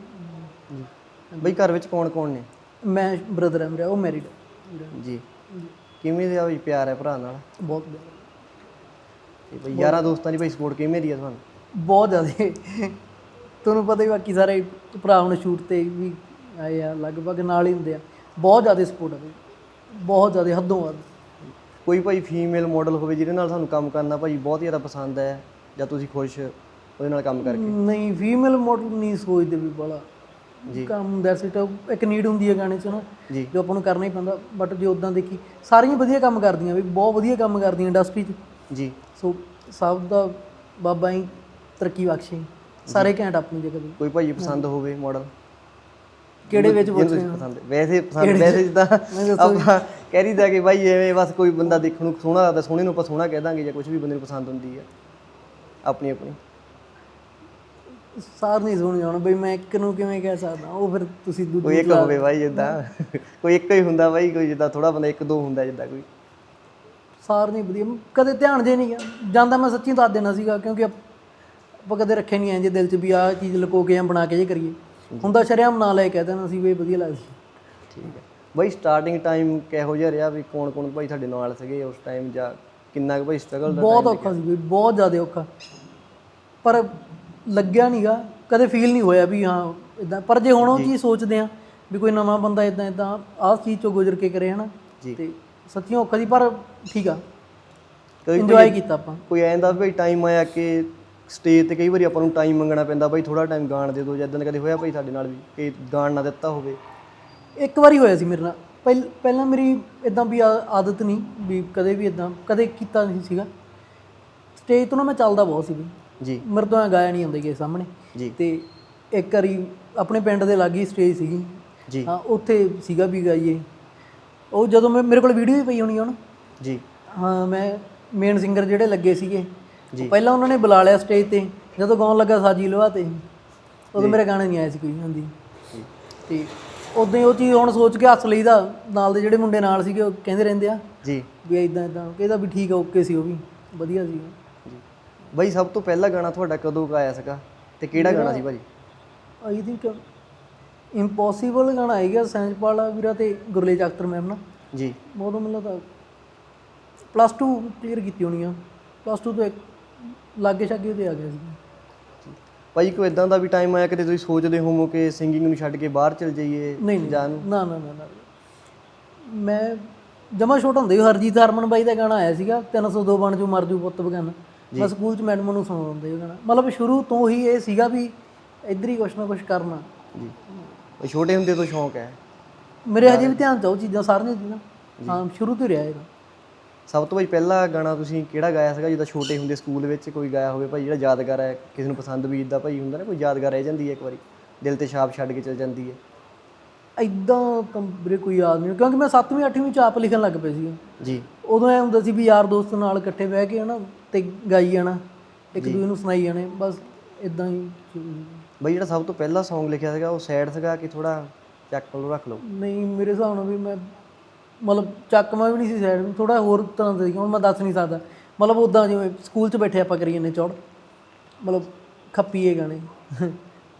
ਬਈ ਘਰ ਵਿੱਚ ਕੌਣ ਕੌਣ ਨੇ? ਮੈਂ ਬ੍ਰਦਰ ਹੈ ਮੇਰਾ ਉਹ ਮੈਰਿਡ ਜੀ। ਕਿਵੇਂ ਦਾ ਬਈ ਪਿਆਰ ਹੈ ਭਰਾ ਨਾਲ? ਬਹੁਤ। ਤੇ ਬਈ ਯਾਰਾਂ ਦੋਸਤਾਂ ਦੀ ਬਈ ਸਪੋਰਟ ਕਿਵੇਂ ਦੀ ਆ ਤੁਹਾਨੂੰ? ਬਹੁਤ ਜ਼ਿਆਦਾ। ਤੁਹਾਨੂੰ ਪਤਾ ਹੀ ਬਾਕੀ ਸਾਰੇ ਭਰਾ ਹੁਣ ਸ਼ੂਟ ਤੇ ਵੀ ਆਏ ਆ ਲਗਭਗ ਨਾਲ ਹੀ ਹੁੰਦੇ ਆ। ਬਹੁਤ ਜ਼ਿਆਦਾ ਸਪੋਰਟ ਹੈ। ਬਹੁਤ ਜ਼ਿਆਦਾ ਹੱਦੋਂ ਵੱਧ। ਕੋਈ ਭਾਈ ਫੀਮੇਲ ਮਾਡਲ ਹੋਵੇ ਜਿਹਦੇ ਨਾਲ ਸਾਨੂੰ ਕੰਮ ਕਰਨਾ ਭਾਈ ਬਹੁਤ ਜ਼ਿਆਦਾ ਪਸੰਦ ਹੈ। ਜਾਂ ਤੁਸੀਂ ਖੁਸ਼ ਉਹਦੇ ਨਾਲ ਕੰਮ ਕਰਕੇ? ਨਹੀਂ ਫੀਮੇਲ ਮਾਡਲ ਨਹੀਂ ਸੋਚਦੇ ਵੀ ਬੜਾ ਜੀ। ਕੰਮ ਦੈਟਸ ਇਟ ਇੱਕ ਨੀਡ ਹੁੰਦੀ ਹੈ ਗਾਣੇ 'ਚ ਨਾ ਜੀ। ਜੋ ਆਪਾਂ ਨੂੰ ਕਰਨਾ ਹੀ ਪੈਂਦਾ ਬਟ ਜੇ ਉਦਾਂ ਦੇਖੀ ਸਾਰੀਆਂ ਵਧੀਆ ਕੰਮ ਕਰਦੀਆਂ ਵੀ ਬਹੁਤ ਵਧੀਆ ਕੰਮ ਕਰਦੀਆਂ ਇੰਡਸਟਰੀ 'ਚ। ਜੀ। ਸੋ ਸਭ ਦਾ ਬਾਬਾ ਹੀ ਤਰੱਕੀ ਬਖਸ਼ੇ। ਸਾਰੇ ਘੈਂਟ ਆਪਣੀ ਜਗ੍ਹਾ ਤੇ। ਕੋਈ ਭਾਈ ਪਸੰਦ ਹੋਵੇ ਮਾਡਲ ਕਿਹੜੇ ਵਿੱਚ ਪੁੱਛ ਰਹੇ ਤੁਸੀਂ ਹੋ? ਪਸੰਦ ਵੈਸੇ ਪਸੰਦ ਵੈਸੇ ਜਿੱਦਾਂ ਆਪਾਂ ਕਹਿ ਦਈਦਾ ਕਿ ਭਾਈ ਐਵੇਂ ਬਸ ਕੋਈ ਬੰਦਾ ਦੇਖਣ ਨੂੰ ਸੋਹਣਾ ਲੱਗਦਾ ਸੋਹਣੇ ਨੂੰ ਆਪਾਂ ਸੋਹਣਾ ਕਹਿ ਦਾਂਗੇ ਜਾਂ ਕੁਝ ਵੀ ਬੰਦੇ ਨੂੰ ਪਸੰਦ ਹੁੰਦੀ ਹੈ। ਆਪਣੀ ਆਪਣੀ। ਸਾਰ ਨਹੀਂ ਸੁਣ ਜਾਣਾ ਬਈ ਮੈਂ ਇੱਕ ਨੂੰ ਕਿਵੇਂ ਕਹਿ ਸਕਦਾ? ਉਹ ਫਿਰ ਤੁਸੀਂ ਕੋਈ ਦੂਜੀ ਇੱਕ ਹੋਵੇ ਭਾਈ ਜਿੱਦਾਂ। ਕੋਈ ਇੱਕ ਹੀ ਹੁੰਦਾ ਭਾਈ ਕੋਈ ਜਿੱਦਾਂ ਥੋੜਾ ਬੰਦਾ ਇੱਕ ਦੋ ਹੁੰਦਾ ਜਿੱਦਾਂ ਕੋਈ। ਸਾਰ ਨਹੀਂ ਵਧੀਆ। ਕਦੇ ਧਿਆਨ ਦੇ ਨਹੀਂ ਗਿਆ। ਜਾਂਦਾ ਮੈਂ ਸੱਚੀ ਦੱਸ ਦੇਣਾ ਸੀਗਾ ਕਿਉਂਕਿ ਆਪ- ਕਦੇ ਰੱਖੇ ਨਹੀਂ ਐ ਜੇ ਦਿਲ 'ਚ ਵੀ ਆਹ ਚੀਜ਼ ਲੁਕੋ ਕੇ ਜਾਂ ਬਣਾ ਕੇ ਜੇ ਕਰੀਏ। ਹੁੰਦਾ ਸ਼ਰਿਆਮ ਨਾਂ ਲੈ ਕੇ ਕਹਿ ਦੇਣਾ ਸੀ ਵੀ ਵਧੀਆ ਲੱਗਦੀ ਠੀਕ ਹੈ। ਭਾਈ ਸਟਾਰਟਿੰਗ ਟਾਈਮ ਕਿਹੋ ਜਿਹਾ ਰਿਹਾ ਵੀ ਕੌਣ ਕੌਣ ਭਾਈ ਤੁਹਾਡੇ ਨਾਲ ਸੀਗੇ ਉਸ ਟਾਈਮ ਜਾਂ ਕਿੰਨਾ ਕੁ ਭਾਈ ਸਟਰਗਲ ਦਾ ਬਹੁਤ ਔਖਾ ਸੀ ਬਹੁਤ ਜ਼ਿਆਦਾ ਔਖਾ। ਪਰ ਲੱਗਿਆ ਨਹੀਂਗਾ ਕਦੇ ਫੀਲ ਨਹੀਂ ਹੋਇਆ ਵੀ ਹਾਂ ਇਦਾਂ ਪਰ ਜੇ ਹੁਣ ਉਹ ਚੀਜ਼ ਸੋਚਦੇ ਆ ਵੀ ਕੋਈ ਨਵਾਂ ਬੰਦਾ ਇਦਾਂ ਇਦਾਂ ਆਹ ਚੀਜ਼ ਚੋਂ ਗੁਜ਼ਰ ਕੇ ਕਰੇ ਹਨਾ। ਤੇ ਸੱਚੀ ਔਖਾ ਸੀ ਪਰ ਠੀਕ ਆ। ਇੰਜੋਏ ਕੀਤਾ ਆਪਾਂ। ਕੋਈ ਐਂ ਦਾ ਭਾਈ ਟਾਈਮ ਆਇਆ ਕਿ ਸਟੇਜ ਤੇ ਕਈ ਵਾਰੀ ਆਪਾਂ ਨੂੰ ਟਾਈਮ ਮੰਗਣਾ ਪੈਂਦਾ ਭਾਈ ਥੋੜਾ ਟਾਈਮ ਗਾਣ ਦੇ ਦਿਓ ਜਾਂ ਇਦਾਂ ਦਾ ਕਦੇ ਹੋਇਆ ਭਾਈ ਸਾਡੇ ਨਾਲ ਵੀ ਕਿ ਗਾਣ ਨਾ ਦਿੱਤਾ ਹੋਵੇ? ਇੱਕ ਵਾਰੀ ਹੋਇਆ ਸੀ ਮੇਰੇ ਨਾਲ। ਪਹਿਲ- ਪਹਿਲਾਂ ਮੇਰੀ ਇਦਾਂ ਵੀ ਆ- ਆਦਤ ਨਹੀਂ ਵੀ ਕਦੇ ਵੀ ਇਦਾਂ ਕਦੇ ਕੀਤਾ ਨਹੀਂ ਸੀਗਾ। ਸਟੇਜ ਤੋਂ ਨਾ ਮੈਂ ਚੱਲਦਾ ਬਹੁਤ ਸੀ ਵੀ ਜੀ। ਮੇਰੇ ਤੋਂ ਐਂ ਗਾਇਆ ਨਹੀਂ ਹੁੰਦਾ ਕਿਸੇ ਸਾਹਮਣੇ। ਜੀ। ਤੇ ਇੱਕ ਵਾਰੀ ਆਪਣੇ ਪਿੰਡ ਦੇ ਲਾਗੇ ਸਟੇਜ ਸੀਗੀ। ਜੀ। ਹਾਂ ਉੱਥੇ ਸੀਗਾ ਵੀ ਗਾਈਏ। ਉਹ ਜਦੋਂ ਮੈਂ ਮੇਰੇ ਕੋਲ ਵੀਡੀਓ ਵੀ ਪਈ ਹੋਣੀ ਹੁਣ। ਜੀ। ਹਾਂ ਮੈਂ ਮੇਨ ਸਿੰਗਰ ਜਿਹੜੇ ਲੱਗੇ ਸੀਗੇ। ਉਹ ਪਹਿਲਾਂ ਉਹਨਾਂ ਨੇ ਬੁਲਾ ਲਿਆ ਸਟੇਜ ਤੇ। ਜਦੋਂ ਗਾਉਣ ਲੱਗਾ ਸਾਜੀ ਲਵਾ ਤੇ ਉਦੋਂ ਮੇਰੇ ਗਾਣੇ ਨਹੀਂ ਆਏ ਸੀ ਕੋਈ ਹਾਂਜੀ। ਤੇ ਉਦੋਂ ਹੀ ਉਹ ਚੀਜ਼ ਹੁਣ ਸੋਚ ਕੇ ਹੱਸ ਲਈਦਾ ਨਾਲ ਦੇ ਜਿਹੜੇ ਮੁੰਡੇ ਨਾਲ ਸੀਗੇ ਉਹ ਕਹਿੰਦੇ ਰਹਿੰਦੇ ਆ। ਜੀ। ਵੀ ਇਦਾਂ ਇਦਾਂ ਕਹਿੰਦਾ ਵੀ ਠੀਕ ਆ ਓਕੇ ਸੀ ਉਹ ਵੀ। ਵਧੀਆ ਸੀ ਜੀ। ਭਾਈ ਸਭ ਤੋਂ ਪਹਿਲਾ ਗਾਣਾ ਤੁਹਾਡਾ ਕਦੋਂ ਕੁ ਆਇਆ ਸੀਗਾ? ਤੇ ਕਿਹੜਾ ਗਾਣਾ ਸੀ ਭਾਜੀ? ਆਈ ਥਿੰਕ ਇੰਪੋਸੀਬਲ ਗਾਣਾ ਆਏਗਾ ਸੈਂਜਪਾਲ ਵੀਰਾ ਤੇ ਗੁਰਲੇਜ ਅਖਤਰ ਮੈਮ ਨਾ। ਜੀ। ਉਦੋਂ ਮੈਨੂੰ ਤਾਂ ਪਲੱਸ 2 ਕਲੀਅਰ ਕੀਤੀ ਹੋਣੀ ਆ। ਪਲੱਸ 2 ਤੋਂ ਇੱਕ ਲਾਗੇ ਛਾਗੇ ਤੇ ਆ ਗਿਆ ਸੀ। ਭਾਈ ਕੋਈ ਇਦਾਂ ਦਾ ਵੀ ਟਾਈਮ ਆਇਆ ਕਿਤੇ ਤੁਸੀਂ ਸੋਚਦੇ ਹੋਵੋ ਕਿ ਸਿੰਗਿੰਗ ਨੂੰ ਛੱਡ ਕੇ ਬਾਹਰ ਚਲ ਜਾਈਏ ਨਹੀਂ ਨਹੀਂ ਜਾਂ ਨਾ? ਨਾ ਨਾ ਨਾ ਮੈਂ ਜਮਾ ਛੋਟਾ ਹੁੰਦੇ ਹੀ ਹਰਜੀਤ ਹਰਮਨ ਬਾਈ ਦਾ ਗਾਣਾ ਆਇਆ ਸੀਗਾ 302 ਬਣ ਜੂ ਮਰ ਜੂ ਪੁੱਤ ਬਗਾਨਾ। ਮੈਂ ਸਕੂਲ ਚ ਮੈਡਮ ਨੂੰ ਸੁਣਾਉਂਦੇ ਉਹ ਗਾਣਾ। ਮਤਲਬ ਸ਼ੁਰੂ ਤੋਂ ਹੀ ਇਹ ਸੀਗਾ ਵੀ ਇੱਧਰ ਹੀ ਕੁਛ ਨਾ ਕੁਛ ਕਰਨਾ। ਜੀ। ਛੋਟੇ ਹੁੰਦੇ ਤੋਂ ਸ਼ੌਂਕ ਹੈ। ਮੇਰੇ ਹਜੇ ਵੀ ਧਿਆਨ ਚ ਉਹ ਚੀਜ਼ਾਂ ਸਾਰੀਆਂ ਚੀਜ਼ਾਂ। ਹਾਂ ਸ਼ੁਰੂ ਤੋਂ ਹੀ ਰਿਹਾ ਇਹਦਾ। ਸਭ ਤੋਂ ਭਾਈ ਪਹਿਲਾ ਗਾਣਾ ਤੁਸੀਂ ਕਿਹੜਾ ਗਾਇਆ ਸੀਗਾ? ਜਦੋਂ ਛੋਟੇ ਹੁੰਦੇ ਸਕੂਲ ਵਿੱਚ ਕੋਈ ਗਾਇਆ ਹੋਵੇ ਭਾਈ ਜਿਹੜਾ ਯਾਦਗਾਰ ਹੈ ਕਿਸੇ ਨੂੰ ਪਸੰਦ ਵੀ ਇਦਾਂ ਭਾਈ ਹੁੰਦਾ ਨਾ ਕੋਈ ਯਾਦਗਾਰ ਰਹਿ ਜਾਂਦੀ ਹੈ ਇੱਕ ਵਾਰੀ ਦਿਲ ਤੇ ਛਾਪ ਛੱਡ ਕੇ ਚਲ ਜਾਂਦੀ ਹੈ। ਇਦਾਂ ਤਾਂ ਵੀਰੇ ਕੋਈ ਯਾਦ ਨਹੀਂ ਕਿਉਂਕਿ ਮੈਂ 7ਵੀਂ 8ਵੀਂ ਚ ਆਪ ਲਿਖਣ ਲੱਗ ਪਿਆ ਸੀ। ਜੀ। ਉਦੋਂ ਐ ਹੁੰਦਾ ਸੀ ਵੀ ਯਾਰ ਦੋਸਤ ਨਾਲ ਇਕੱਠੇ ਬਹਿ ਕੇ ਹਨਾ ਤੇ ਗਾਈ ਜਾਣਾ ਇੱਕ ਦੂਜੇ ਨੂੰ ਸੁਣਾਈ ਜਾਣੇ ਬਸ ਇਦਾਂ ਹੀ ਬਈ ਜਿਹੜਾ ਸਭ ਤੋਂ ਪਹਿਲਾ Song ਲਿਖਿਆ ਸੀਗਾ ਉਹ ਸੈਡ ਸੀਗਾ ਕਿ ਥੋੜਾ ਚੱਕ ਲਓ ਰੱਖ ਲਓ? ਨਹੀਂ ਮੇਰੇ ਹਿਸਾਬ ਨਾਲ ਵੀ ਮੈਂ ਮਤਲਬ ਚੱਕਮਾ ਵੀ ਨਹੀਂ ਸੀ ਸਾਈਡ ਥੋੜਾ ਹੋਰ ਤਰ੍ਹਾਂ ਦਾ ਸੀ ਹੁਣ ਮੈਂ ਦੱਸ ਨਹੀਂ ਸਕਦਾ। ਮਤਲਬ ਉਦਾਂ ਜਿਵੇਂ ਸਕੂਲ 'ਚ ਬੈਠੇ ਆਪਾਂ ਕਰੀ ਜਾਂਦੇ ਚੌੜ ਮਤਲਬ ਖੱਪੀਏ ਗਾਣੇ।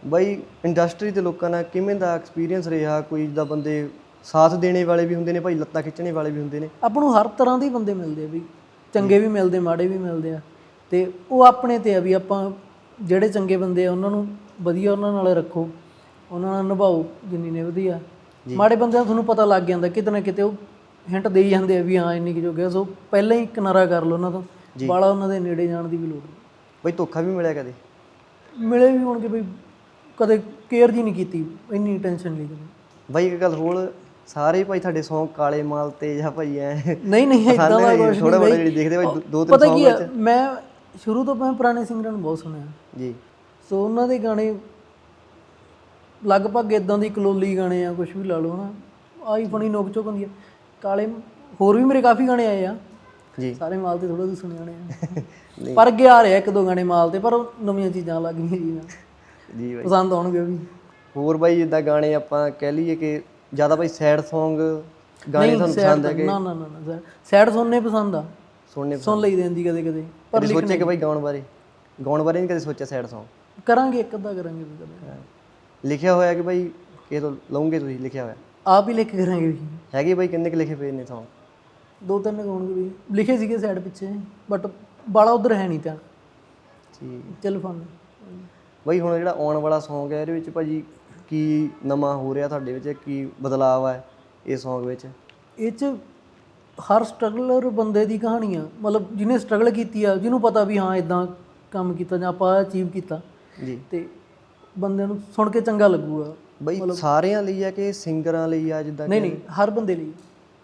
ਬਾਈ ਇੰਡਸਟਰੀ ਤੇ ਲੋਕਾਂ ਨਾਲ ਕਿਵੇਂ ਦਾ ਐਕਸਪੀਰੀਅੰਸ ਰਿਹਾ? ਕੋਈ ਜਿੱਦਾਂ ਬੰਦੇ ਸਾਥ ਦੇਣੇ ਵਾਲੇ ਵੀ ਹੁੰਦੇ ਨੇ ਭਾਈ ਲੱਤਾਂ ਖਿੱਚਣੇ ਵਾਲੇ ਵੀ ਹੁੰਦੇ ਨੇ? ਆਪਾਂ ਨੂੰ ਹਰ ਤਰ੍ਹਾਂ ਦੇ ਬੰਦੇ ਮਿਲਦੇ ਆ ਵੀ ਚੰਗੇ ਵੀ ਮਿਲਦੇ ਮਾੜੇ ਵੀ ਮਿਲਦੇ ਆ। ਤੇ ਉਹ ਆਪਣੇ ਤੇ ਆ ਵੀ ਆਪਾਂ ਜਿਹੜੇ ਚੰਗੇ ਬੰਦੇ ਆ ਉਹਨਾਂ ਨੂੰ ਵਧੀਆ ਉਹਨਾਂ ਨਾਲ ਰੱਖੋ ਉਹਨਾਂ ਨਾਲ ਨਿਭਾਓ ਜਿੰਨੀ ਨੇ ਵਧੀਆ। ਮਾੜੇ ਬੰਦਿਆਂ ਨੂੰ ਤੁਹਾਨੂੰ ਪਤਾ ਲੱਗ ਜਾਂਦਾ ਕਿਤੇ ਨਾ ਕਿਤੇ ਉਹ ਹਿੰਟ ਦੇਈ ਜਾਂਦੇ ਆ ਵੀ ਹਾਂ ਇੰਨੀ ਕਿ ਜੋ ਗਿਆ ਸੋ ਪਹਿਲਾਂ ਹੀ ਕਿਨਾਰਾ ਕਰ ਲਓ ਉਹਨਾਂ ਤੋਂ ਬਾਲਾ ਉਹਨਾਂ ਦੇ ਨੇੜੇ ਜਾਣ ਦੀ ਵੀ ਲੋੜ ਨਹੀਂ। ਬਾਈ ਧੋਖਾ ਵੀ ਮਿਲਿਆ ਕਦੇ? ਮਿਲੇ ਵੀ ਹੋਣਗੇ ਬਈ ਕਦੇ ਕੇਅਰ ਜੀ ਨਹੀਂ ਕੀਤੀ ਇੰਨੀ ਟੈਨਸ਼ਨ ਲਈ ਬਾਈ ਇੱਕ ਗੱਲ ਹੋਰ ਸਾਰੇ ਭਾਈ ਤੁਹਾਡੇ Song ਕਾਲੇ ਮਾਲ ਤੇ ਜਾਂ ਭਾਈ ਐ ਨਹੀਂ ਨਹੀਂ ਇਦਾਂ ਦਾ ਕੁਝ ਥੋੜਾ ਬੜਾ ਜਿਹੜੀ ਦੇਖਦੇ ਭਾਈ ਦੋ- ਦੋ ਤਿੰਨ ਪਤਾ ਕੀ ਮੈਂ ਸ਼ੁਰੂ ਤੋਂ ਮੈਂ ਪੁਰਾਣੇ ਸਿੰਗਰਾਂ ਨੂੰ ਬਹੁਤ ਸੁਣਿਆ। ਜੀ। ਸੋ ਉਹਨਾਂ ਦੇ ਗਾਣੇ ਲਗਭਗ ਇਦਾਂ ਦੀ ਕਲੋਲੀ ਗਾਣੇ ਆ ਕੁਝ ਵੀ ਲਾ ਲਓ ਨਾ ਆਈ ਫਣੀ ਨੋਕ ਚੋਕ ਹੁੰਦੀ ਆ। ਕਾਲੇ ਹੋਰ ਵੀ ਮੇਰੇ ਕਾਫੀ ਗਾਣੇ ਆਏ ਆ। ਜੀ। ਸਾਰੇ ਮਾਲ ਤੇ ਥੋੜਾ ਜਿਹਾ ਸੁਣੇ ਜਾਣੇ ਆ। ਪਰ ਗਿਆ ਰਿਹਾ ਇੱਕ ਦੋ ਗਾਣੇ ਮਾਲ ਤੇ ਪਰ ਨਵੀਆਂ ਚੀਜ਼ਾਂ ਲੱਗ ਗਈਆਂ ਜੀ। ਜੀ ਬਾਈ। ਪਸੰਦ ਆਉਣਗੇ ਵੀ। ਹੋਰ ਬਾਈ ਜਿੱਦਾਂ ਗਾਣੇ ਆਪਾਂ ਕਹਿ ਲਈਏ ਕਿ ਜ਼ਿਆਦਾ ਭਾਈ ਸੈਡ Song ਗਾਣੇ ਤੁਹਾਨੂੰ ਪਸੰਦ ਹੈਗੇ? ਨਾ ਨਾ ਨਾ ਨਾ ਸੈਡ। ਸੁਣਨੇ ਪਸੰਦ ਆ। ਸੁਣਨੇ ਸੁਣ ਲਈ ਦਿੰਦੀ ਕਦੇ ਕਦੇ ਪਰ ਸੋਚਿਆ ਕਿ ਭਾਈ ਗਾਉਣ ਬਾਰੇ? ਗਾਉਣ ਬਾਰੇ ਨਹੀਂ ਕਦੇ ਸੋਚਿਆ ਸੈਡ Song? ਕਰਾਂਗੇ ਇੱਕ ਅੱਧਾ ਕਰਾਂਗੇ ਵੀ ਕਦੇ। ਲਿਖਿਆ ਹੋਇਆ ਕਿ ਭਾਈ ਇਹ ਤੋਂ ਲਓਗੇ ਤੁਸੀਂ ਲਿਖਿਆ ਹੋਇਆ। ਆਪ ਹੀ ਲਿਖ ਕੇ ਕਰਾਂਗੇ ਵੀ ਹੈਗੇ ਭਾਈ ਕਿੰਨੇ ਕੁ ਲਿਖੇ ਪਏ ਨੇ Song ਦੋ ਤਿੰਨ ਗਾਉਣਗੇ ਵੀ ਲਿਖੇ ਸੀਗੇ ਸਾਈਡ ਪਿੱਛੇ ਬਟ ਬਾਲਾ ਉਧਰ ਹੈ ਨਹੀਂ ਤਾਂ ਠੀਕ। ਚੱਲ ਫਨ ਬਈ ਹੁਣ ਜਿਹੜਾ ਆਉਣ ਵਾਲਾ Song ਹੈ ਇਹਦੇ ਵਿੱਚ ਭਾਜੀ ਕੀ ਨਵਾਂ ਹੋ ਰਿਹਾ ਤੁਹਾਡੇ ਵਿੱਚ? ਕੀ ਬਦਲਾਅ ਹੈ ਇਹ Song ਵਿੱਚ? ਇਹ ਚ ਹਰ ਸਟਰਗਲਰ ਬੰਦੇ ਦੀ ਕਹਾਣੀ ਆ ਮਤਲਬ ਜਿਹਨੇ ਸਟਰਗਲ ਕੀਤੀ ਆ ਜਿਹਨੂੰ ਪਤਾ ਵੀ ਹਾਂ ਇਦਾਂ ਕੰਮ ਕੀਤਾ ਜਾਂ ਆਪਾਂ ਅਚੀਵ ਕੀਤਾ। ਜੀ। ਤੇ ਬੰਦੇ ਨੂੰ ਸੁਣ ਕੇ ਚੰਗਾ ਲੱਗੂਗਾ। ਬਈ ਸਾਰਿਆਂ ਲਈ ਆ ਕਿ ਸਿੰਗਰਾਂ ਲਈ ਆ ਜਿੱਦਾਂ ਨਹੀਂ ਨਹੀਂ ਹਰ ਬੰਦੇ ਲਈ।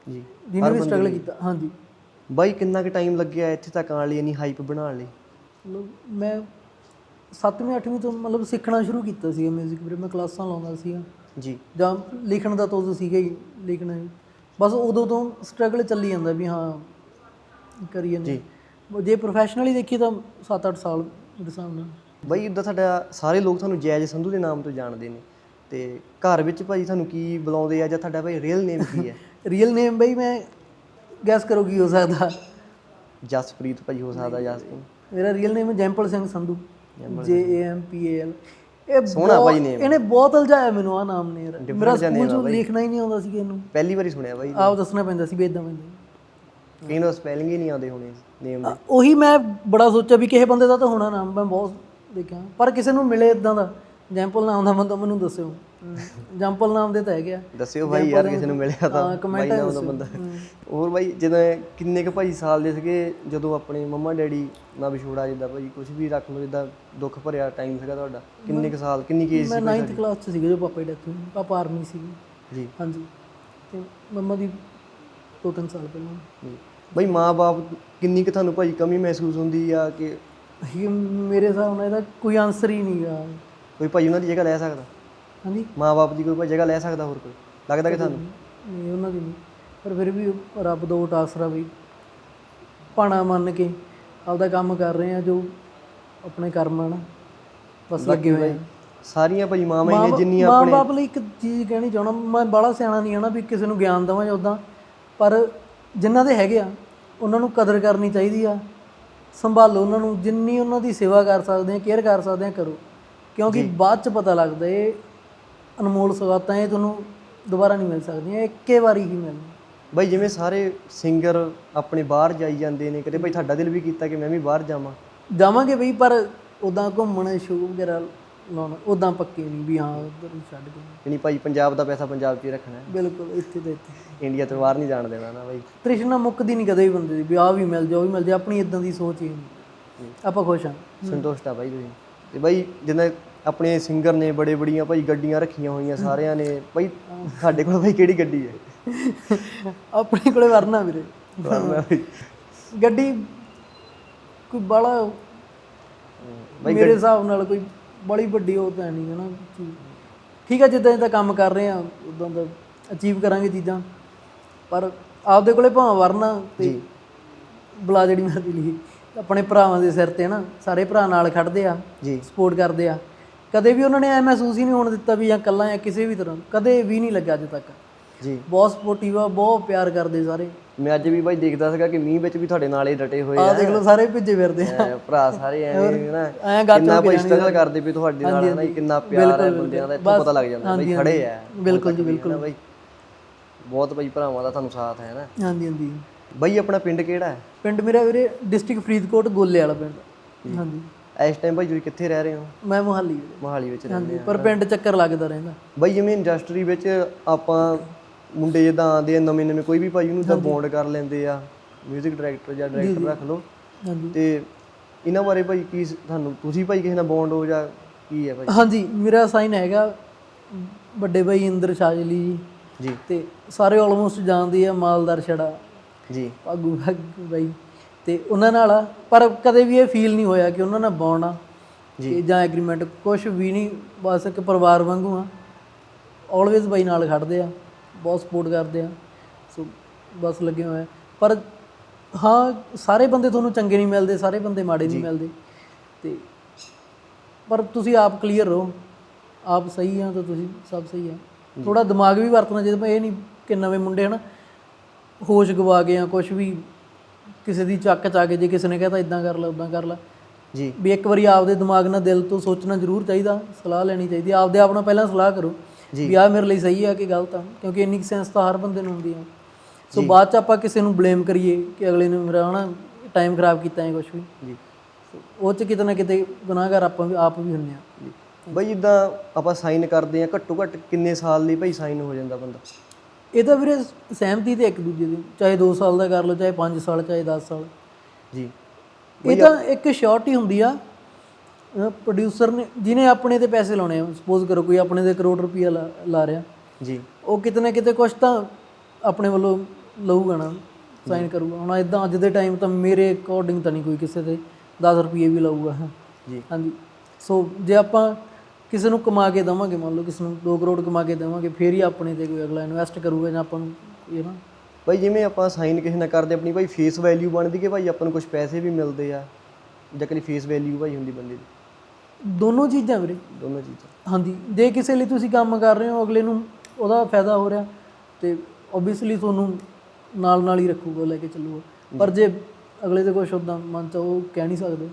ਜੀ ਜਿਹਨੇ ਵੀ ਸਟਰਗਲ ਕੀਤਾ ਹਾਂਜੀ। ਬਾਈ ਕਿੰਨਾ ਕੁ ਟਾਈਮ ਲੱਗਿਆ ਇੱਥੇ ਤੱਕ ਆਉਣ ਲਈ ਇਨੀ ਹਾਈਪ ਬਣਾਉਣ ਲਈ? ਮਤਲਬ ਮੈਂ 7ਵੀਂ 8ਵੀਂ ਤੋਂ ਮਤਲਬ ਸਿੱਖਣਾ ਸ਼ੁਰੂ ਕੀਤਾ ਸੀ 뮤직 ਵੀਰੇ। ਮੈਂ ਕਲਾਸਾਂ ਲਾਉਂਦਾ ਸੀਗਾ। ਜੀ। ਜਾਂ ਲਿਖਣ ਦਾ ਤਾਂ ਉਦੋਂ ਸੀਗਾ ਹੀ ਲਿਖਣਾ ਬਸ ਉਦੋਂ ਤੋਂ ਸਟਰਗਲ ਚੱਲੀ ਜਾਂਦਾ ਵੀ ਹਾਂ ਕਰੀਏ ਜੀ। ਜੇ ਪ੍ਰੋਫੈਸ਼ਨਲੀ ਦੇਖੀ ਤਾਂ 7-8 ਸਾਲ ਮੇਰੇ ਹਿਸਾਬ ਨਾਲ। ਬਾਈ ਇਦਾਂ ਸਾਡਾ ਸਾਰੇ ਲੋਕ ਤੁਹਾਨੂੰ ਜੈਜ ਸੰਧੂ ਦੇ ਨਾਮ ਤੋਂ ਜਾਣਦੇ ਨੇ। ਤੇ ਘਰ ਵਿੱਚ ਭਾਜੀ ਤੁਹਾਨੂੰ ਕੀ ਬੁਲਾਉਂਦੇ ਆ ਜਾਂ ਤੁਹਾਡਾ ਭਾਈ ਰੀਅਲ ਨੇਮ ਕੀ ਹੈ? ਰੀਅਲ ਨੇਮ ਬਈ ਮੈਂ ਗੈਸ ਕਰੋ ਕੀ ਹੋ ਸਕਦਾ। ਜਸਪ੍ਰੀਤ ਭਾਜੀ ਹੋ ਸਕਦਾ ਜਸਪ੍ਰੀਤ। ਮੇਰਾ ਰੀਅਲ ਨੇਮ ਹੈ ਜੈਂਪਲ Singh Sandhu. J A M P A L ਇਹ ਸੋਹਣਾ ਭਾਈ name। ਇਹਨੇ ਬਹੁਤ ਉਲਝਾਇਆ ਮੈਨੂੰ ਆ ਨਾਮ ਨੇ ਯਾਰ। ਮੇਰਾ ਸਕੂਲ ਚ ਲਿਖਣਾ ਹੀ ਨਹੀਂ ਆਉਂਦਾ ਸੀ ਇਹਨੂੰ ਪਹਿਲੀ ਵਾਰੀ ਸੁਣਿਆ ਬਾਈ ਆਪ ਦੱਸਣਾ ਪੈਂਦਾ ਸੀ ਵੀ ਇਦਾਂ ਪੈਂਦਾ। ਕਈ ਨੂੰ ਸਪੈਲਿੰਗ ਹੀ ਨਹੀਂ ਆਉਂਦੇ ਹੋਣੇ ਨੇਮ ਦੇ। ਉਹੀ ਮੈਂ ਬੜਾ ਸੋਚਿਆ ਵੀ ਕਿਸੇ ਬੰਦੇ ਦਾ ਤਾਂ ਹੋਣਾ ਨਾਮ ਮੈਂ ਬਹੁਤ ਦੇਖਿਆ ਪਰ ਕਿਸੇ ਨੂੰ ਮਿਲੇ ਇਦਾਂ ਦਾ ਜੈਂਪਲ ਨਾਮ ਦਾ ਬੰਦਾ ਮੈਨੂੰ ਦੱਸਿਓ। ਜੈਂਪਲ ਨਾਮ ਦੇ ਤਾਂ ਹੈਗੇ ਆ। ਦੱਸਿਓ ਭਾਈ ਯਾਰ ਕਿਸੇ ਨੂੰ ਮਿਲਿਆ ਤਾਂ। ਬਾਈ ਨਾਮ ਦਾ ਬੰਦਾ। ਹੋਰ ਬਾਈ ਜਦੋਂ ਕਿੰਨੇ ਕੁ ਭਾਈ ਸਾਲ ਦੇ ਸੀਗੇ ਜਦੋਂ ਆਪਣੇ ਮੰਮਾ ਡੈਡੀ ਨਾਲ ਵਿਛੋੜਾ ਜਿੱਦਾਂ ਭਾਈ ਕੁਝ ਵੀ ਰੱਖ ਲਓ ਜਿੱਦਾਂ ਦੁੱਖ ਭਰਿਆ ਟਾਈਮ ਸੀਗਾ ਤੁਹਾਡਾ ਕਿੰਨੇ ਕੁ ਸਾਲ ਕਿੰਨੀ ਕੇਜ ਮੈਂ 9th ਕਲਾਸ ਚ ਸੀਗਾ ਜੋ ਪਾਪਾ ਡੈਥ ਹੋਈ। ਪਾਪਾ ਆਰਮੀ ਸੀ ਜੀ। ਹਾਂਜੀ। ਤੇ ਮੰਮਾ ਦੀ ਦੋ ਤਿੰਨ ਸਾਲ ਪਹਿਲਾਂ। ਜੀ। ਬਈ ਮਾਂ-ਬਾਪ ਕਿੰਨੀ ਕੁ ਤੁਹਾਨੂੰ ਭਾਈ ਕਮੀ ਮਹਿਸੂਸ ਹੁੰਦੀ ਆ ਕਿ ਇਹ ਮੇਰੇ ਹਿਸਾਬ ਨਾਲ ਇਹਦਾ ਕੋਈ ਆਨਸਰ ਹੀ ਨਹੀਂਗਾ ਕੋਈ ਭਾਈ ਉਹਨਾਂ ਦੀ ਜਗ੍ਹਾ ਲੈ ਸਕਦਾ? ਹਾਂਜੀ। ਮਾਂ-ਬਾਪ ਦੀ ਕੋਈ ਭਾਈ ਜਗ੍ਹਾ ਲੈ ਸਕਦਾ ਹੋਰ ਕੋਈ? ਲੱਗਦਾ ਕਿ ਤੁਹਾਨੂੰ? ਨਹੀਂ ਉਹਨਾਂ ਦੀ ਨਹੀਂ। ਪਰ ਫਿਰ ਵੀ ਰੱਬ ਦਾ ਉਹ ਆਸਰਾ ਵੀ ਪਾਣਾ ਮੰਨ ਕੇ ਆਪਦਾ ਕੰਮ ਕਰ ਰਹੇ ਆ ਜੋ ਆਪਣੇ ਕਰਮ ਹਨ ਬਸ ਲੱਗੇ ਹੋਏ ਸਾਰੀਆਂ ਭਾਈ ਮਾਵਾਂ ਨੇ ਜਿੰਨੀਆਂ ਮਾਂ ਆਪਣੇ ਬਾਪ ਲਈ ਇੱਕ ਚੀਜ਼ ਕਹਿਣੀ ਚਾਹਣਾ ਮੈਂ ਬਾਹਲਾ ਸਿਆਣਾ ਨਹੀਂ ਆਣਾ ਵੀ ਕਿਸੇ ਨੂੰ ਗਿਆਨ ਦਵਾਂ ਜਾਂ ਉਦਾਂ ਪਰ ਜਿਨ੍ਹਾਂ ਦੇ ਹੈਗੇ ਆ ਉਹਨਾਂ ਨੂੰ ਕਦਰ ਕਰਨੀ ਚਾਹੀਦੀ ਆ। ਸੰਭਾਲੋ ਉਹਨਾਂ ਨੂੰ ਜਿੰਨੀ ਉਹਨਾਂ ਦੀ ਸੇਵਾ ਕਰ ਸਕਦੇ ਆ ਕੇਅਰ ਕਰ ਸਕਦੇ ਆ ਕਰੋ। ਕਿਉਂਕਿ ਬਾਅਦ ਚ ਪਤਾ ਲੱਗਦਾ ਇਹ ਅਨਮੋਲ ਸੌਗਾਤਾਂ ਇਹ ਤੁਹਾਨੂੰ ਦੁਬਾਰਾ ਨਹੀਂ ਮਿਲ ਸਕਦੀਆਂ ਇੱਕੇ ਵਾਰੀ ਹੀ ਮਿਲਣੀਆਂ ਬਈ ਜਿਵੇਂ ਸਾਰੇ ਸਿੰਗਰ ਆਪਣੇ ਬਾਹਰ ਜਾਈ ਜਾਂਦੇ ਨੇ ਕਦੇ ਭਾਈ ਤੁਹਾਡਾ ਦਿਲ ਵੀ ਕੀਤਾ ਕਿ ਮੈਂ ਵੀ ਬਾਹਰ ਜਾਵਾਂ? ਜਾਵਾਂਗੇ ਬਈ ਪਰ ਉਦਾਂ ਘੁੰਮਣ ਸ਼ੋਅ ਵਗੈਰਾ ਲਾਉਣਾ ਉਦਾਂ ਪੱਕੇ ਨਹੀਂ ਵੀ ਹਾਂ ਉਧਰ ਹੀ ਛੱਡ ਕੇ ਯਾਨੀ ਭਾਈ ਪੰਜਾਬ ਦਾ ਪੈਸਾ ਪੰਜਾਬ 'ਚ ਹੀ ਰੱਖਣਾ ਹੈ। ਬਿਲਕੁਲ ਇੱਥੇ ਤੇ ਇੱਥੇ। ਇੰਡੀਆ ਤੋਂ ਬਾਹਰ ਨਹੀਂ ਜਾਣ ਦੇਣਾ ਨਾ ਭਾਈ ਤ੍ਰਿਸ਼ਨਾ ਮੁੱਕਦੀ ਨਹੀਂ ਕਦੇ ਵੀ ਬੰਦੇ ਦੀ ਵੀ ਵੀ ਮਿਲ ਜਾ ਉਹ ਵੀ ਮਿਲ ਜਾ ਆਪਣੀ ਇਦਾਂ ਦੀ ਸੋਚ ਹੀ ਨਹੀਂ। ਆਪਾਂ ਖੁਸ਼ ਹਾਂ। ਸੰਤੁਸ਼ਟ ਆ ਭਾਈ ਤੁਸੀਂ। ਤੇ ਭਾਈ ਜਿੱਦਾਂ ਆਪਣੇ ਸਿੰਗਰ ਨੇ ਬੜੇ ਬੜੀਆਂ ਭਾਈ ਗੱਡੀਆਂ ਰੱਖੀਆਂ ਹੋਈਆਂ ਸਾਰਿਆਂ ਨੇ ਭਾਈ ਸਾਡੇ ਕੋਲ ਭਾਈ ਕਿਹੜੀ ਗੱਡੀ ਹੈ? ਆਪਣੇ ਕੋਲੇ ਵਰਨਾ ਵੀਰੇ। ਵਰਨਾ। ਗੱਡੀ ਕੋਈ ਬੜਾ ਮੇਰੇ ਹਿਸਾਬ ਨਾਲ ਕੋਈ ਬੜੀ ਵੱਡੀ ਉਹ ਤਾਂ ਨਹੀਂ ਹੈ ਨਾ ਚੀਜ਼। ਠੀਕ ਆ ਜਿੱਦਾਂ ਜਿੱਦਾਂ ਕੰਮ ਕਰ ਰਹੇ ਆ ਉਦਾਂ ਦਾ ਅਚੀਵ ਕਰਾਂਗੇ ਚੀਜ਼ਾਂ ਪਰ ਆਪਦੇ ਕੋਲੇ ਭਾਵੇਂ ਵਰਨਾ ਤੇ ਬਲਾ ਜਿਹੜੀ ਮਰਜ਼ੀ ਲਈ। ਆਪਣੇ ਭਰਾਵਾਂ ਦੇ ਸਿਰ ਤੇ ਨਾ ਸਾਰੇ ਭਰਾ ਨਾਲ ਖੜਦੇ ਆ ਜੀ। ਸਪੋਰਟ ਕਰਦੇ ਆ। ਕਦੇ ਵੀ ਉਹਨਾਂ ਨੇ ਐ ਮਹਿਸੂਸ ਹੀ ਨਹੀਂ ਹੋਣ ਦਿੱਤਾ ਵੀ ਜਾਂ ਕੱਲਾ ਜਾਂ ਕਿਸੇ ਵੀ ਤਰ੍ਹਾਂ ਕਦੇ ਵੀ ਨਹੀਂ ਲੱਗਾ ਅਜੇ ਤੱਕ। ਜੀ। ਬਹੁਤ ਸਪੋਰਟਿਵ ਆ ਬਹੁਤ ਪਿਆਰ ਕਰਦੇ ਸਾਰੇ। ਮੈਂ ਅੱਜ ਵੀ ਭਾਈ ਦੇਖਦਾ ਸੀਗਾ ਕਿ ਮੀਂਹ ਵਿੱਚ ਵੀ ਤੁਹਾਡੇ ਨਾਲ ਹੀ ਡਟੇ ਹੋਏ ਆ ਆ। ਦੇਖ ਲਓ ਸਾਰੇ ਭਿੱਜੇ ਫਿਰਦੇ ਆ। ਭਰਾ ਸਾਰੇ ਐਵੇਂ ਨਾ ਕਿੰਨਾ ਹੋ ਕੇ ਭਾਈ ਸਟਰਗਲ ਕਰਦੇ ਵੀ ਤੁਹਾਡੇ ਨਾਲ ਹੈ ਨਾ ਕਿੰਨਾ ਪਿਆਰ ਹੈ ਬੰਦਿਆਂ ਦਾ ਇੱਥੋਂ ਪਤਾ ਲੱਗ ਜਾਂਦਾ ਬਈ ਖੜੇ ਆ। ਬਿਲਕੁਲ ਜੀ ਬਿਲਕੁਲ। ਬਾਈ। ਬਹੁਤ ਭਾਈ ਭਰਾਵਾਂ ਦਾ ਤੁਹਾਨੂੰ ਸਾਥ ਹੈ ਨਾ। ਹਾਂਜੀ ਹਾਂਜੀ। ਬਾਈ ਆਪਣਾ ਪਿੰਡ ਕਿਹੜਾ ਹੈ? ਪਿੰਡ ਮੇਰਾ ਵੀਰੇ ਡਿਸਟ੍ਰਿਕਟ ਫਰੀਦਕੋਟ ਗੋਲੇ ਵਾਲਾ ਪਿੰਡ ਹਾਂਜੀ। ਇਸ ਟਾਈਮ ਭਾਈ ਤੁਸੀਂ ਕਿੱਥੇ ਰਹਿ ਰਹੇ ਹੋ? ਮੈਂ ਮੁਹਾਲੀ। ਮੋਹਾਲੀ ਵਿੱਚ ਰਹਿੰਦੇ ਹਾਂਜੀ ਪਰ ਪਿੰਡ ਚੱਕਰ ਲੱਗਦਾ ਰਹਿੰਦਾ। ਬਾਈ ਜਿਵੇਂ ਇੰਡਸਟਰੀ ਵਿੱਚ ਆਪਾਂ ਮੁੰਡੇ ਜਿੱਦਾਂ ਆਉਂਦੇ ਆ ਨਵੇਂ ਨਵੇਂ ਕੋਈ ਵੀ ਭਾਈ ਉਹਨੂੰ ਤਾਂ ਬੌਂਡ ਕਰ ਲੈਂਦੇ ਆ 뮤직 ਡਾਇਰੈਕਟਰ ਜਾਂ ਡਾਇਰੈਕਟਰ ਰੱਖ ਲਓ। ਹਾਂਜੀ। ਤੇ ਇਹਨਾਂ ਬਾਰੇ ਭਾਈ ਕੀ ਤੁਹਾਨੂੰ ਤੁਸੀਂ ਭਾਈ ਕਿਸੇ ਨਾਲ ਬੌਂਡ ਹੋ ਜਾਂ ਕੀ ਹੈ ਭਾਈ? ਹਾਂਜੀ ਮੇਰਾ ਸਾਈਨ ਹੈਗਾ ਵੱਡੇ ਭਾਈ ਇੰਦਰ ਸ਼ਾਜਲੀ ਜੀ ਜੀ। ਤੇ ਸਾਰੇ ਆਲਮੋਸਟ ਜਾਣਦੇ ਆ ਮਾਲਦਾਰ ਛੜਾ। ਜੀ। ਭਾਗੂ ਬਾਈ ਤੇ ਉਹਨਾਂ ਨਾਲ ਆ, ਪਰ ਕਦੇ ਵੀ ਇਹ ਫੀਲ ਨਹੀਂ ਹੋਇਆ ਕਿ ਉਹਨਾਂ ਨਾਲ ਬੌਂਡ ਆ। ਜੀ। ਜਾਂ ਐਗਰੀਮੈਂਟ ਕੁਝ ਵੀ ਨਹੀਂ ਬਸ ਇੱਕ ਪਰਿਵਾਰ ਵਾਂਗੂ ਆ। ਆਲਵੇਜ਼ ਬਾਈ ਨਾਲ ਖੜਦੇ ਆ। ਬਹੁਤ ਸਪੋਰਟ ਕਰਦੇ ਆ। ਸੋ ਬਸ ਲੱਗੇ ਹੋਏ ਆ। ਪਰ ਹਾਂ ਸਾਰੇ ਬੰਦੇ ਤੁਹਾਨੂੰ ਚੰਗੇ ਨਹੀਂ ਮਿਲਦੇ ਸਾਰੇ ਬੰਦੇ ਮਾੜੇ ਨਹੀਂ ਮਿਲਦੇ। ਤੇ ਪਰ ਤੁਸੀਂ ਆਪ ਕਲੀਅਰ ਰਹੋ। ਆਪ ਸਹੀ ਆ ਤਾਂ ਤੁਸੀਂ ਸਭ ਸਹੀ ਆ। ਥੋੜਾ ਦਿਮਾਗ ਵੀ ਵਰਤਣਾ ਚਾਹੀਦਾ। ਇਹ ਨਹੀਂ ਕਿ ਨਵੇਂ ਮੁੰਡੇ ਹਨ ਹੋਸ਼ ਗਵਾ ਗਏ ਆ ਕੁਝ ਵੀ ਕਿਸੇ ਦੀ ਚੱਕ ਚ ਆ ਕੇ ਜੇ ਕਿਸੇ ਨੇ ਕਹਤਾ ਇਦਾਂ ਕਰ ਲੈ ਉਦਾਂ ਕਰ ਲੈ। ਜੀ। ਵੀ ਇੱਕ ਵਾਰੀ ਆਪਦੇ ਦਿਮਾਗ ਨਾਲ ਦਿਲ ਤੋਂ ਸੋਚਣਾ ਜ਼ਰੂਰ ਚਾਹੀਦਾ। ਸਲਾਹ ਲੈਣੀ ਚਾਹੀਦੀ। ਆਪਦੇ ਆਪ ਨਾਲ ਪਹਿਲਾਂ ਸਲਾਹ ਕਰੋ। ਵੀ ਆਹ ਮੇਰੇ ਲਈ ਸਹੀ ਆ ਕਿ ਗਲਤ ਆ? ਕਿਉਂਕਿ ਇੰਨੀ ਸੈਂਸ ਤਾਂ ਹਰ ਬੰਦੇ ਨੂੰ ਹੁੰਦੀ ਆ। ਸੋ ਬਾਅਦ ਚ ਆਪਾਂ ਕਿਸੇ ਨੂੰ ਬਲੇਮ ਕਰੀਏ ਕਿ ਅਗਲੇ ਨੇ ਮੇਰਾ ਹਨਾ ਟਾਈਮ ਖਰਾਬ ਕੀਤਾ ਹੈ ਕੁਝ ਵੀ। ਜੀ। ਉਹ ਚ ਕਿਤੇ ਨਾ ਕਿਤੇ ਗੁਨਾਹਗਾਰ ਆਪਾਂ ਵੀ ਆਪ ਵੀ ਹੁੰਨੇ ਆ। ਜੀ। ਬਾਈ ਜਿੱਦਾਂ ਆਪਾਂ ਸਾਈਨ ਕਰਦੇ ਆ ਘੱਟੋ ਘੱਟ ਕਿੰਨੇ ਸਾਲ ਲਈ ਭਾਈ ਸਾਈਨ ਹੋ ਜਾਂਦਾ ਬੰਦਾ? ਇਹ ਤਾਂ ਵੀਰੇ ਸਹਿਮਤੀ ਤੇ ਇੱਕ ਦੂਜੇ ਦੀ। ਚਾਹੇ 2 ਸਾਲ ਦਾ ਕਰ ਲਓ ਚਾਹੇ 5 ਸਾਲ ਚਾਹੇ 10 ਸਾਲ। ਜੀ। ਇਹ ਤਾਂ ਇੱਕ ਸ਼ੋਰਟੀ ਹੁੰਦੀ ਆ। ਪ੍ਰੋਡਿਊਸਰ ਨੇ ਜਿਹਨੇ ਆਪਣੇ ਤੇ ਪੈਸੇ ਲਾਉਣੇ ਆ ਸਪੋਜ਼ ਕਰੋ ਕੋਈ ਆਪਣੇ ਤੇ ਕਰੋੜ ਰੁਪਈਆ ਲਾ ਲਾ ਰਿਹਾ। ਜੀ। ਉਹ ਕਿਤੇ ਨਾ ਕਿਤੇ ਕੁਝ ਤਾਂ ਆਪਣੇ ਵੱਲੋਂ ਲਊਗਾ ਨਾ ਸਾਈਨ ਕਰੂਗਾ। ਹੁਣ ਇਦਾਂ ਅੱਜ ਦੇ ਟਾਈਮ ਤਾਂ ਮੇਰੇ ਅਕੋਰਡਿੰਗ ਤਾਂ ਨਹੀਂ ਕੋਈ ਕਿਸੇ ਤੇ 10 ਰੁਪਏ ਵੀ ਲਾਊਗਾ। ਜੀ। ਹਾਂਜੀ। ਸੋ ਜੇ ਆਪਾਂ ਕਿਸੇ ਨੂੰ ਕਮਾ ਕੇ ਦੇਵਾਂਗੇ ਮੰਨ ਲਓ ਕਿਸੇ ਨੂੰ 2 ਕਰੋੜ ਕਮਾ ਕੇ ਦੇਵਾਂਗੇ ਫੇਰ ਹੀ ਆਪਣੇ ਤੇ ਕੋਈ ਅਗਲਾ ਇਨਵੈਸਟ ਕਰੂਗਾ ਜਾਂ ਆਪਾਂ ਨੂੰ ਇਹ ਨਾ। ਭਾਈ ਜਿਵੇਂ ਆਪਾਂ ਸਾਈਨ ਕਿਸੇ ਨਾਲ ਕਰਦੇ ਆਪਣੀ ਭਾਈ ਫੇਸ ਵੈਲਿਊ ਬਣਦੀ ਕਿ ਭਾਈ ਆਪਾਂ ਨੂੰ ਕੁਝ ਪੈਸੇ ਵੀ ਮਿਲਦੇ ਆ? ਜਾਂ ਕਦੀ ਫੇਸ ਵੈਲਿਊ ਭਾਈ ਹੁੰਦੀ ਬੰਦੇ ਦੀ? ਦੋਨੋਂ ਚੀਜ਼ਾਂ ਵੀਰੇ। ਦੋਨੋਂ ਚੀਜ਼ਾਂ। ਹਾਂਜੀ ਜੇ ਕਿਸੇ ਲਈ ਤੁਸੀਂ ਕੰਮ ਕਰ ਰਹੇ ਹੋ ਅਗਲੇ ਨੂੰ ਉਹਦਾ ਫਾਇਦਾ ਹੋ ਰਿਹਾ ਤੇ ਓਬਵੀਅਸਲੀ ਤੁਹਾਨੂੰ ਨਾਲ ਨਾਲ ਹੀ ਰੱਖੂਗਾ ਲੈ ਕੇ ਚੱਲੂਗਾ। ਪਰ ਜੇ ਅਗਲੇ ਦੇ ਕੁਛ ਉਦਾਂ ਮਨ ਚ ਉਹ ਕਹਿ ਨਹੀਂ ਸਕਦੇ।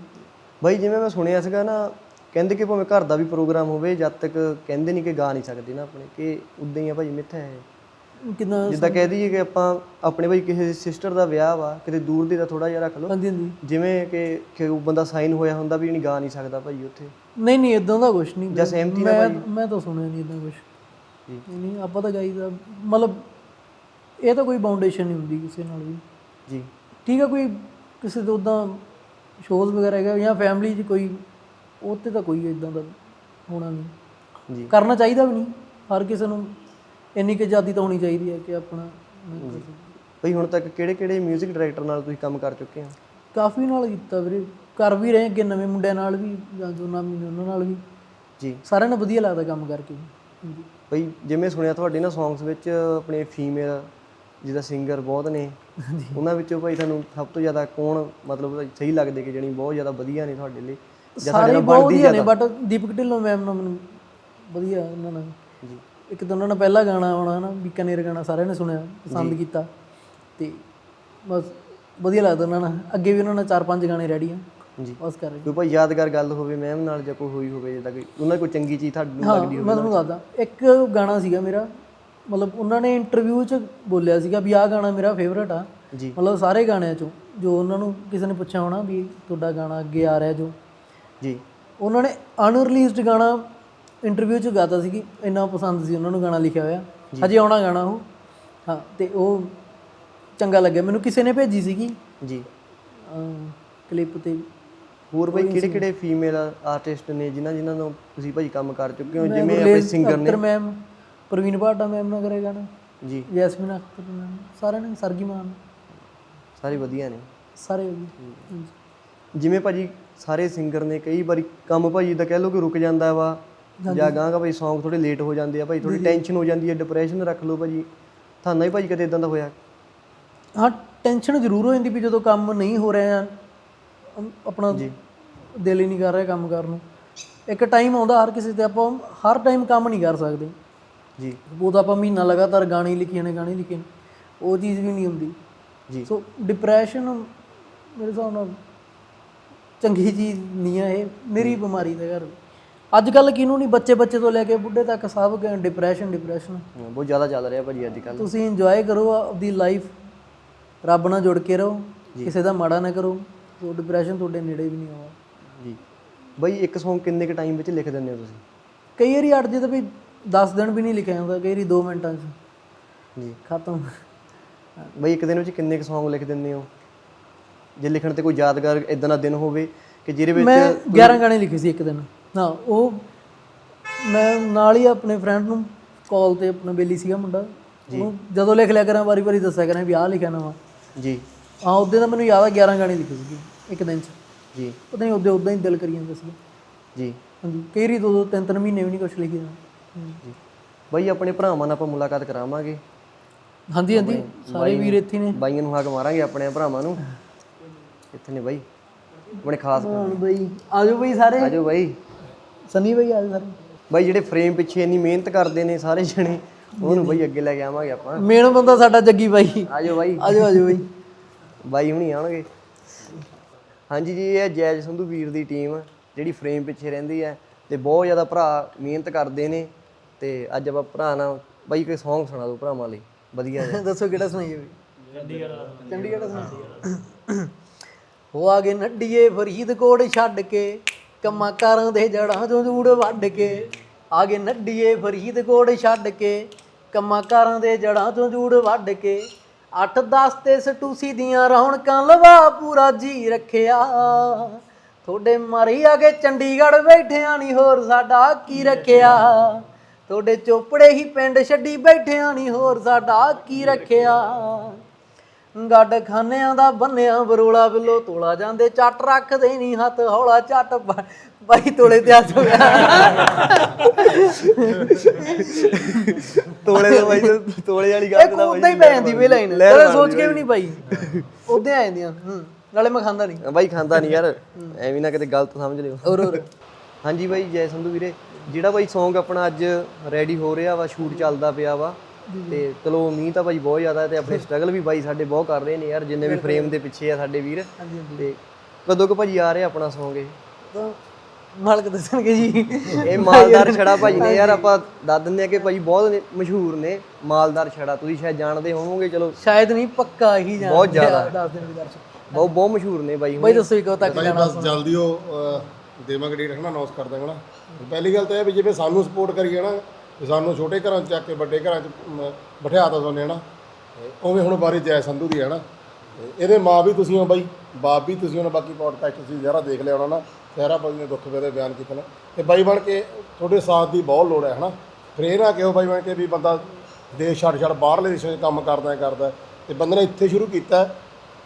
ਭਾਈ ਜਿਵੇਂ ਮੈਂ ਸੁਣਿਆ ਸੀਗਾ ਨਾ ਕਹਿੰਦੇ ਕਿ ਭਾਵੇਂ ਘਰ ਦਾ ਵੀ ਪ੍ਰੋਗਰਾਮ ਹੋਵੇ ਜਦ ਤੱਕ ਕਹਿੰਦੇ ਨਹੀਂ ਕਿ ਗਾ ਨਹੀਂ ਸਕਦੇ ਨਾ ਆਪਣੇ ਕਿ ਉਦਾਂ ਹੀ ਆ ਭਾਈ ਮਿੱਥ ਹੈ। ਕਿੰਨਾ ਜਿੱਦਾਂ ਕਹਿ ਦਈਏ ਕਿ ਆਪਾਂ ਆਪਣੇ ਭਾਈ ਕਿਸੇ ਸਿਸਟਰ ਦਾ ਵਿਆਹ ਵਾ ਕਿਤੇ ਦੂਰ ਦੇ ਦਾ ਥੋੜਾ ਜਿਹਾ ਰੱਖ ਲਓ। ਹਾਂਜੀ ਹਾਂਜੀ। ਜਿਵੇਂ ਕਿ ਕਿ ਉਹ ਬੰਦਾ ਸਾਈਨ ਹੋਇਆ ਹੁੰਦਾ ਵੀ ਨਹੀਂ ਗਾ ਨਹੀਂ ਸਕਦਾ ਭਾਈ ਉੱਥੇ। ਨਹੀਂ ਨਹੀਂ ਇਦਾਂ ਦਾ ਕੁਛ ਨਹੀਂ। ਜਾਂ ਸਹਿਮਤੀ ਨਾਲ ਮੈਂ ਮੈਂ ਤਾਂ ਸੁਣਿਆ ਨਹੀਂ ਇਦਾਂ ਕੁਛ। ਜੀ। ਨਹੀਂ ਆਪਾਂ ਤਾਂ ਗਾਈਦਾ ਮਤਲਬ ਇਹ ਤਾਂ ਕੋਈ ਬਾਉਂਡੇਸ਼ਨ ਨਹੀਂ ਹੁੰਦੀ ਕਿਸੇ ਨਾਲ ਵੀ। ਜੀ। ਠੀਕ ਆ ਕੋਈ ਕਿਸੇ ਤੋਂ ਉਦਾਂ ਸ਼ੋਜ਼ ਵਗੈਰਾ ਹੈਗਾ ਜਾਂ ਫੈਮਿਲੀ 'ਚ ਕੋਈ ਉਹ ਤੇ ਤਾਂ ਕੋਈ ਇਦਾਂ ਦਾ ਹੋਣਾ ਨਹੀਂ। ਜੀ। ਕਰਨਾ ਚਾਹੀਦਾ ਵੀ ਨਹੀਂ। ਹਰ ਕਿਸੇ ਨੂੰ ਇੰਨੀ ਕੁ ਆਜ਼ਾਦੀ ਤਾਂ ਹੋਣੀ ਚਾਹੀਦੀ ਹੈ ਕਿ ਆਪਣਾ। ਭਾਈ ਹੁਣ ਤੱਕ ਕਿਹੜੇ ਕਿਹੜੇ 뮤직 ਡਾਇਰੈਕਟਰ ਨਾਲ ਤੁਸੀਂ ਕੰਮ ਕਰ ਚੁੱਕੇ ਹੋ? ਕਾਫੀ ਨਾਲ ਕੀਤਾ ਵੀਰੇ। ਕਰ ਵੀ ਰਹੇ ਅੱਗੇ ਨਵੇਂ ਮੁੰਡਿਆਂ ਨਾਲ ਵੀ ਜਾਂ ਜੋ ਨਾਮੀ ਨੇ ਉਹਨਾਂ ਨਾਲ ਵੀ। ਜੀ। ਸਾਰਿਆਂ ਨੂੰ ਵਧੀਆ ਲੱਗਦਾ ਕੰਮ ਕਰਕੇ। ਭਾਈ ਜਿਵੇਂ ਸੁਣਿਆ ਤੁਹਾਡੇ ਨਾ ਸੌਂਗਸ ਵਿੱਚ ਆਪਣੇ ਫੀਮੇਲ ਜਿਹਦਾ ਸਿੰਗਰ ਬਹੁਤ ਨੇ ਉਹਨਾਂ ਵਿੱਚੋਂ ਭਾਈ ਤੁਹਾਨੂੰ ਸਭ ਤੋਂ ਜ਼ਿਆਦਾ ਕੌਣ ਮਤਲਬ ਸਹੀ ਲੱਗਦੇ ਕਿ ਜਿਹੜੀ ਬਹੁਤ ਜ਼ਿਆਦਾ ਵਧੀਆ ਨੇ ਤੁਹਾਡੇ ਲਈ? ਸਾਰੇ ਬਹੁਤ ਬਣਦੀ ਵਧੀਆ ਨੇ ਬਟ ਦੀਪਕ ਢਿੱਲੋਂ ਮੈਮ ਨਾਲ ਮੈਨੂੰ ਵਧੀਆ ਉਹਨਾਂ ਨਾਲ। ਜੀ। ਇੱਕ ਤਾਂ ਉਹਨਾਂ ਨੇ ਪਹਿਲਾ ਗਾਣਾ ਆਉਣਾ ਹਨਾ ਬੀਕਾਨੇਰ ਗਾਣਾ ਸਾਰਿਆਂ ਨੇ ਸੁਣਿਆ ਪਸੰਦ ਕੀਤਾ। ਤੇ ਬਸ ਵਧੀਆ ਲੱਗਦਾ ਉਹਨਾਂ ਨਾਲ। ਅੱਗੇ ਵੀ ਉਹਨਾਂ ਨਾਲ ਚਾਰ ਪੰਜ ਗਾਣੇ ਰੈਡੀ ਆ। ਜੀ। ਬਸ ਕਰ ਰਹੇ। ਕੋਈ ਭਾਈ ਯਾਦਗਾਰ ਗੱਲ ਹੋਵੇ ਮੈਮ ਨਾਲ ਜਾਂ ਕੋਈ ਹੋਈ ਹੋਵੇ ਜਿੱਦਾਂ ਕੋਈ ਉਹਨਾਂ ਕੋਈ ਚੰਗੀ ਚੀਜ਼ ਤੁਹਾਨੂੰ ਹਾਂ ਲੱਗਦੀ ਹੋਵੇ ਮੈਂ ਤੁਹਾਨੂੰ ਦੱਸਦਾ। ਇੱਕ ਗਾਣਾ ਸੀਗਾ ਮੇਰਾ ਮਤਲਬ ਉਹਨਾਂ ਨੇ ਇੰਟਰਵਿਊ 'ਚ ਬੋਲਿਆ ਸੀਗਾ ਵੀ ਆਹ ਗਾਣਾ ਮੇਰਾ ਫੇਵਰਟ ਆ। ਜੀ। ਮਤਲਬ ਸਾਰੇ ਗਾਣਿਆਂ 'ਚੋਂ ਜੋ ਉਹਨਾਂ ਨੂੰ ਕਿਸੇ ਨੇ ਪੁੱਛਿਆ ਹੋਣਾ ਵੀ ਤੁਹਾਡਾ ਗਾਣਾ ਅੱਗੇ ਆ ਰਿਹਾ ਜੋ। ਜੀ। ਉਹਨਾਂ ਨੇ ਅਨਰਿਲੀਜ਼ਡ ਗਾਣਾ ਇੰਟਰਵਿਊ 'ਚ ਗਾਤਾ ਸੀ ਕਿ ਇੰਨਾ ਪਸੰਦ ਸੀ ਉਹਨਾਂ ਨੂੰ ਗਾਣਾ ਲਿਖਿਆ ਹੋਇਆ। ਹਜੇ ਆਉਣਾ ਗਾਣਾ ਉਹ। ਹਾਂ ਤੇ ਉਹ ਚੰਗਾ ਲੱਗਿਆ। ਮੈਨੂੰ ਕਿਸੇ ਨੇ ਭੇਜੀ ਸੀਗੀ। ਜੀ। ਕਲਿੱਪ ਤੇ। ਹੋਰ ਭਾਈ ਕਿਹੜੇ ਕਿਹੜੇ ਫੀਮੇਲ ਆਰਟਿਸਟ ਨੇ ਜਿਨ੍ਹਾਂ ਜਿਨ੍ਹਾਂ ਨੂੰ ਤੁਸੀਂ ਭਾਈ ਕੰਮ ਕਰ ਚੁੱਕੇ ਹੋ? ਜਿਵੇਂ ਆਪਣੇ ਸਿੰਗਰ ਨੇ। ਅਖਤਰ ਮੈਮ ਪ੍ਰਵੀਨ ਭਾਟਾ ਮੈਮ ਨਾਲ ਕਰੇ ਗਾਣਾ। ਜੀ। ਜੈਸਮੀਨ ਅਖਤਰ ਮੈਮ ਸਾਰਿਆਂ ਨੇ ਸਰਗੀ ਮਾਨ ਸਾਰੇ ਵਧੀਆ ਨੇ। ਸਾਰੇ ਹਾਂਜੀ। ਜਿਵੇਂ ਭਾਜੀ ਸਾਰੇ ਸਿੰਗਰ ਨੇ ਕਈ ਵਾਰੀ ਕੰਮ ਭਾਜੀ ਦਾ ਕਹਿ ਲਓ ਕਿ ਰੁਕ ਜਾਂਦਾ ਵਾ। ਜਾਂ ਗਾਂਗਾ ਭਾਈ Song ਥੋੜੇ ਲੇਟ ਹੋ ਜਾਂਦੇ ਆ ਭਾਈ ਥੋੜੀ ਟੈਨਸ਼ਨ ਹੋ ਜਾਂਦੀ ਹੈ ਡਿਪਰੈਸ਼ਨ ਰੱਖ ਲਓ ਭਾਜੀ। ਤੁਹਾਨੂੰ ਹੀ ਭਾਜੀ ਕਦੇ ਇਦਾਂ ਦਾ ਹੋਇਆ? ਹਾਂ ਟੈਨਸ਼ਨ ਜ਼ਰੂਰ ਹੋ ਜਾਂਦੀ ਵੀ ਜਦੋਂ ਕੰਮ ਨਹੀਂ ਹੋ ਰਿਹਾ ਆਪਣਾ ਦਿਲ ਹੀ ਨਹੀਂ ਕਰ ਰਿਹਾ ਕੰਮ ਕਰਨ ਨੂੰ। ਇੱਕ ਟਾਈਮ ਆਉਂਦਾ ਹਰ ਕਿਸੇ ਤੇ ਆਪਾਂ ਹਰ ਟਾਈਮ ਕੰਮ ਨਹੀਂ ਕਰ ਸਕਦੇ। ਜੀ। ਉਹ ਤਾਂ ਆਪਾਂ ਮਹੀਨਾ ਲਗਾਤਾਰ ਗਾਣੇ ਹੀ ਲਿਖੀ ਜਾਣੇ ਗਾਣੇ ਲਿਖੀ ਜਾਣੇ ਉਹ ਚੀਜ਼ ਵੀ ਨਹੀਂ ਹੁੰਦੀ। ਜੀ। ਸੋ ਡਿਪਰੈਸ਼ਨ ਮੇਰੇ ਹਿਸਾਬ ਨਾਲ ਚੰਗੀ ਚੀਜ਼ ਨਹੀਂ ਹੈ ਇਹ ਮੇਰੀ ਬਿਮਾਰੀ ਦਾ ਘਰ। ਅੱਜ ਕੱਲ ਕਿਹਨੂੰ ਨਹੀਂ ਬੱਚੇ ਬੱਚੇ ਤੋਂ ਲੈ ਕੇ ਬੁੱਢੇ ਤੱਕ ਸਭ ਡਿਪਰੈਸ਼ਨ ਡਿਪਰੈਸ਼ਨ ਬਹੁਤ ਜ਼ਿਆਦਾ ਚੱਲ ਰਿਹਾ ਭਾਜੀ ਅੱਜ ਕੱਲ ਤੁਸੀਂ ਇੰਜੋਏ ਕਰੋ ਆਪਦੀ ਲਾਈਫ ਰੱਬ ਨਾਲ ਜੁੜ ਕੇ ਰਹੋ ਕਿਸੇ ਦਾ ਮਾੜਾ ਨਾ ਕਰੋ। ਸੋ ਡਿਪਰੈਸ਼ਨ ਤੁਹਾਡੇ ਨੇੜੇ ਵੀ ਨਹੀਂ ਆਉਗਾ ਜੀ। ਬਾਈ ਇੱਕ Song ਕਿੰਨੇ ਕ ਟਾਈਮ ਵਿੱਚ ਲਿਖ ਦਿੰਦੇ ਹੋ ਤੁਸੀਂ? ਕਈ ਵਾਰੀ ਅੜ ਜੇ ਤਾਂ ਵੀ 10 ਦਿਨ ਵੀ ਨਹੀਂ ਲਿਖਿਆ ਜਾਂਦਾ ਕਈ ਵਾਰੀ 2 ਮਿੰਟਾਂ 'ਚ। ਜੀ। ਖਤਮ। ਬਾਈ ਇੱਕ ਦਿਨ ਵਿੱਚ ਕਿੰਨੇ ਕ Song ਲਿਖ ਦਿੰਦੇ ਹੋ? ਜੇ ਲਿਖਣ ਤੇ ਕੋਈ ਯਾਦਗਾਰ ਇਦਾਂ ਦਾ ਦਿਨ ਹੋਵੇ ਕਿ ਜਿਹਦੇ ਵਿੱਚ ਮੈਂ 11 ਗਾਣੇ ਲਿਖੇ ਸੀ ਇੱਕ ਦਿਨ। ਹਾਂ ਉਹ ਮੈਂ ਨਾਲ ਹੀ ਆਪਣੇ ਫਰੈਂਡ ਨੂੰ ਕਾਲ ਤੇ ਆਪਣਾ ਬੇਲੀ ਸੀਗਾ ਮੁੰਡਾ। ਉਹਨੂੰ ਜਦੋਂ ਲਿਖ ਲਿਆ ਕਰਾਂ ਵਾਰੀ ਵਾਰੀ ਦੱਸਿਆ ਕਰਾਂ ਵੀ ਆਹ ਲਿਖਿਆ ਨਵਾਂ। ਜੀ। ਹਾਂ ਉਹਦੇ ਤਾਂ ਮੈਨੂੰ ਯਾਦ ਆ 11 ਗਾਣੇ ਲਿਖੇ ਸੀਗੇ ਇੱਕ ਦਿਨ 'ਚ। ਜੀ। ਪਤਾ ਨਹੀਂ ਉਹਦੇ ਉਦਾਂ ਹੀ ਦਿਲ ਕਰੀ ਜਾਂਦਾ ਸੀ ਜੀ। ਹਾਂਜੀ ਕਈ ਦੋ ਦੋ ਤਿੰਨ ਤਿੰਨ ਮਹੀਨੇ ਵੀ ਨਹੀਂ ਕੁਝ ਲਿਖਿਆ ਜੀ। ਬਾਈ ਆਪਣੇ ਭਰਾਵਾਂ ਨਾਲ ਆਪਾਂ ਮੁਲਾਕਾਤ ਕਰਾਵਾਂਗੇ। ਹਾਂਜੀ ਹਾਂਜੀ। ਸਾਰੇ ਵੀਰ ਇੱਥੇ ਨੇ। ਬਾਈਆਂ ਨੂੰ ਹਾਕ ਮਾਰਾਂਗੇ ਆਪਣੇ ਭਰਾਵਾਂ ਨੂੰ। ਇੱਥੇ ਨੇ ਬਾਈ। ਆਪਣੇ ਖਾਸ ਬਈ। ਆਜੋ ਬਈ ਸਾਰੇ। ਆਜੋ ਬਾਈ। ਸਨੀ ਬਈ ਆਜੋ ਸਾਰੇ। ਬਾਈ ਜਿਹੜੇ ਫਰੇਮ ਪਿੱਛੇ ਇੰਨੀ ਮਿਹਨਤ ਕਰਦੇ ਨੇ ਸਾਰੇ ਜਣੇ ਉਹਨੂੰ ਬਾਈ ਅੱਗੇ ਲੈ ਕੇ ਆਵਾਂਗੇ ਆਪਾਂ। ਮੇਨ ਬੰਦਾ ਸਾਡਾ ਜੱਗੀ ਬਾਈ। ਆਜੋ ਬਾਈ। ਆਜੋ ਆਜੋ ਬਈ। ਬਾਈ ਹੁਣੀ ਆਉਣਗੇ। ਹਾਂਜੀ ਜੀ ਇਹ ਜੈਜ ਸੰਧੂ ਵੀਰ ਦੀ ਟੀਮ ਜਿਹੜੀ ਫਰੇਮ ਪਿੱਛੇ ਰਹਿੰਦੀ ਹੈ ਤੇ ਬਹੁਤ ਜ਼ਿਆਦਾ ਭਰਾ ਮਿਹਨਤ ਕਰਦੇ ਨੇ ਤੇ ਅੱਜ ਆਪਾਂ ਭਰਾ ਨਾਲ ਬਾਈ ਕੋਈ Song ਸੁਣਾ ਦਿਓ ਭਰਾਵਾਂ ਲਈ। ਵਧੀਆ ਜਿਹਾ। ਦੱਸੋ ਕਿਹੜਾ ਸੁਣਾਈਏ ਬਈ? ਚੰਡੀਗੜ੍ਹ ਚੰਡੀਗੜ੍ਹ ਸੁਣਾ ਹੋ ਆ ਗਏ ਨੱਡੀਏ ਫਰੀਦਕੋਟ ਛੱਡ ਕੇ। ਕੰਮਾਂ ਕਾਰਾਂ ਦੇ ਜੜਾਂ ਚੋਂ ਜੂੜ ਵੱਢ ਕੇ, ਆ ਗਏ ਨੱਡੀਏ ਫਰੀਦਕੋਟ ਛੱਡ ਕੇ, ਕੰਮਾਂ ਕਾਰਾਂ ਦੇ ਜੜਾਂ ਚੋਂ ਜੂੜ ਵੱਢ ਕੇ 8-10 ਤੇ ਸਟੂਸੀ ਦੀਆਂ ਰੌਣਕਾਂ ਲਵਾ ਪੂਰਾ ਜੀ ਰੱਖਿਆ। ਤੁਹਾਡੇ ਮਾਰੀ ਆ ਕੇ ਚੰਡੀਗੜ੍ਹ ਬੈਠਿਆਂ ਨਹੀਂ ਹੋਰ ਸਾਡਾ ਕੀ ਰੱਖਿਆ। ਤੁਹਾਡੇ ਚੋਪੜੇ ਹੀ ਪਿੰਡ ਛੱਡੀ ਬੈਠਿਆਂ ਨਹੀਂ ਹੋਰ ਸਾਡਾ ਕੀ ਰੱਖਿਆ। ਗੱਡ ਖਾਨਿਆਂ ਦਾ ਬੰਨਿਆ ਬਰੋਲਾ ਬਿੱਲੋ ਤੋਲਾ ਜਾਂਦੇ ਚੱਟ ਰੱਖਦੇ ਨਹੀਂ ਹੱਥ ਹੌਲਾ ਚੱਟ ਬ- ਬਾਈ ਤੋਲੇ ਤੇ ਹੱਥ ਹੋ ਤੋਲੇ ਦਾ ਬਾਈ ਤੋਂ- ਤੋਲੇ ਵਾਲੀ ਗੱਲ ਇੱਕ ਉਦਾਂ ਹੀ ਪੈ ਜਾਂਦੀ ਵੇ ਲਾਈਨ ਕਦੇ ਸੋਚ ਕੇ ਵੀ ਨਹੀਂ ਪਾਈ। ਉਦਾਂ ਆ ਜਾਂਦੀਆਂ ਹੂੰ ਨਾਲੇ ਮੈਂ ਖਾਂਦਾ ਨਹੀਂ ਬਾਈ ਖਾਂਦਾ ਨਹੀਂ ਯਾਰ। ਐਵੇਂ ਨਾ ਕਿਤੇ ਗਲਤ ਸਮਝ ਲਿਓ। ਹੋਰ ਹੋਰ। ਹਾਂਜੀ ਬਾਈ ਜੈ ਸੰਧੂ ਵੀਰੇ। ਜਿਹੜਾ ਬਾਈ Song ਆਪਣਾ ਅੱਜ ਰੈਡੀ ਹੋ ਰਿਹਾ ਵਾ ਸ਼ੂਟ ਚੱਲਦਾ ਪਿਆ ਵਾ ਤੇ ਚਲੋ ਮੀਂਹ ਤਾਂ ਬਾਈ ਬਹੁਤ ਜ਼ਿਆਦਾ ਤੇ ਆਪਣੇ ਸਟਰਗਲ ਵੀ ਬਾਈ ਸਾਡੇ ਬਹੁਤ ਕਰ ਰਹੇ ਨੇ ਯਾਰ ਜਿੰਨੇ ਵੀ ਫਰੇਮ ਦੇ ਪਿੱਛੇ ਆ ਸਾਡੇ ਵੀਰ। ਤੇ ਕਦੋਂ ਕੁ ਭਾਜੀ ਆ ਰਿਹਾ ਆਪਣਾ ਤਾਂ ਮਾਲਕ ਦੱਸਣਗੇ ਜੀ। ਇਹ ਮਾਲਦਾਰ ਛੜਾ ਭਾਜੀ ਨੇ ਯਾਰ ਆਪਾਂ ਦੱਸ ਦਿੰਦੇ ਆ ਕਿ ਭਾਜੀ ਬਹੁਤ ਮਸ਼ਹੂਰ ਨੇ ਮਾਲਦਾਰ ਛੜਾ। ਤੁਸੀਂ ਸ਼ਾਇਦ ਜਾਣਦੇ ਹੋਵੋਗੇ ਚਲੋ। ਸ਼ਾਇਦ ਨਹੀਂ ਪੱਕਾ ਹੀ ਜਾਣ ਬਹੁਤ ਜ਼ਿਆਦਾ। ਦੱਸ ਦਰਸ਼ਕ। ਬਹੁਤ ਬਹੁਤ ਮਸ਼ਹੂਰ ਨੇ ਬਾਈ ਬਾਈ ਦੱਸੋ ਕਦੋਂ ਤੱਕ ਭਾਈ ਬਸ ਜਲਦੀ ਉਹ ਦੇਵਾਂਗੇ ਡੇਟ ਹਨਾ ਅਨਾਉਂਸ ਕਰ ਦਾਂਗੇ ਨਾ ਪਹਿਲੀ ਗੱਲ ਤਾਂ ਇਹ ਵੀ ਜਿਵੇਂ ਸਾਨੂੰ ਸਪੋਰਟ ਕਰੀਏ ਨਾ ਵੀ ਸਾਨੂੰ ਛੋਟੇ ਘਰਾਂ 'ਚ ਚੱਕ ਕੇ ਵੱਡੇ ਘਰਾਂ 'ਚ ਮ, ਬਿਠਾ ਤਾ ਸੋਨੇ ਹਨਾ। ਤੇ ਉਵੇਂ ਹੁਣ ਬਾਰੀ ਜੈ ਸੰਧੂ ਦੀ ਹੈ ਨਾ ਤੇ ਇਹਦੇ ਮਾਂ ਵੀ ਤੁਸੀਂ ਹੋ ਬਾਈ ਬਾਪ ਵੀ ਤੁਸੀਂ ਹੋ ਬਾਕੀ ਪੋਡਕਾਸਟ ਤੁਸੀਂ ਜ਼ਰਾ ਦੇਖ ਲਿਆ ਹੋਣਾ ਨਾ ਸਹਿਰਾ ਬਾਈ ਨੇ ਦੁੱਖ ਵੇਲੇ ਬਿਆਨ ਕੀਤਾ ਨਾ। ਤੇ ਬਾਈ ਬਣ ਕੇ ਤੁਹਾਡੇ ਸਾਥ ਦੀ ਬਹੁਤ ਲੋੜ ਹੈ ਹਨਾ। ਫਿਰ ਇਹ ਨਾ ਕਿਹੋ ਬਾਈ ਬਣ ਕੇ ਵੀ ਬੰਦਾ ਦੇਸ਼ ਛੱਡ ਛੱਡ ਬਾਹਰਲੇ ਦੇਸ਼ਾਂ 'ਚ ਕੰਮ ਕਰਦਾ ਹੈ ਕਰਦਾ ਹੈ, ਤੇ ਬੰਦੇ ਨੇ ਇੱਥੇ ਸ਼ੁਰੂ ਕੀਤਾ ਹੈ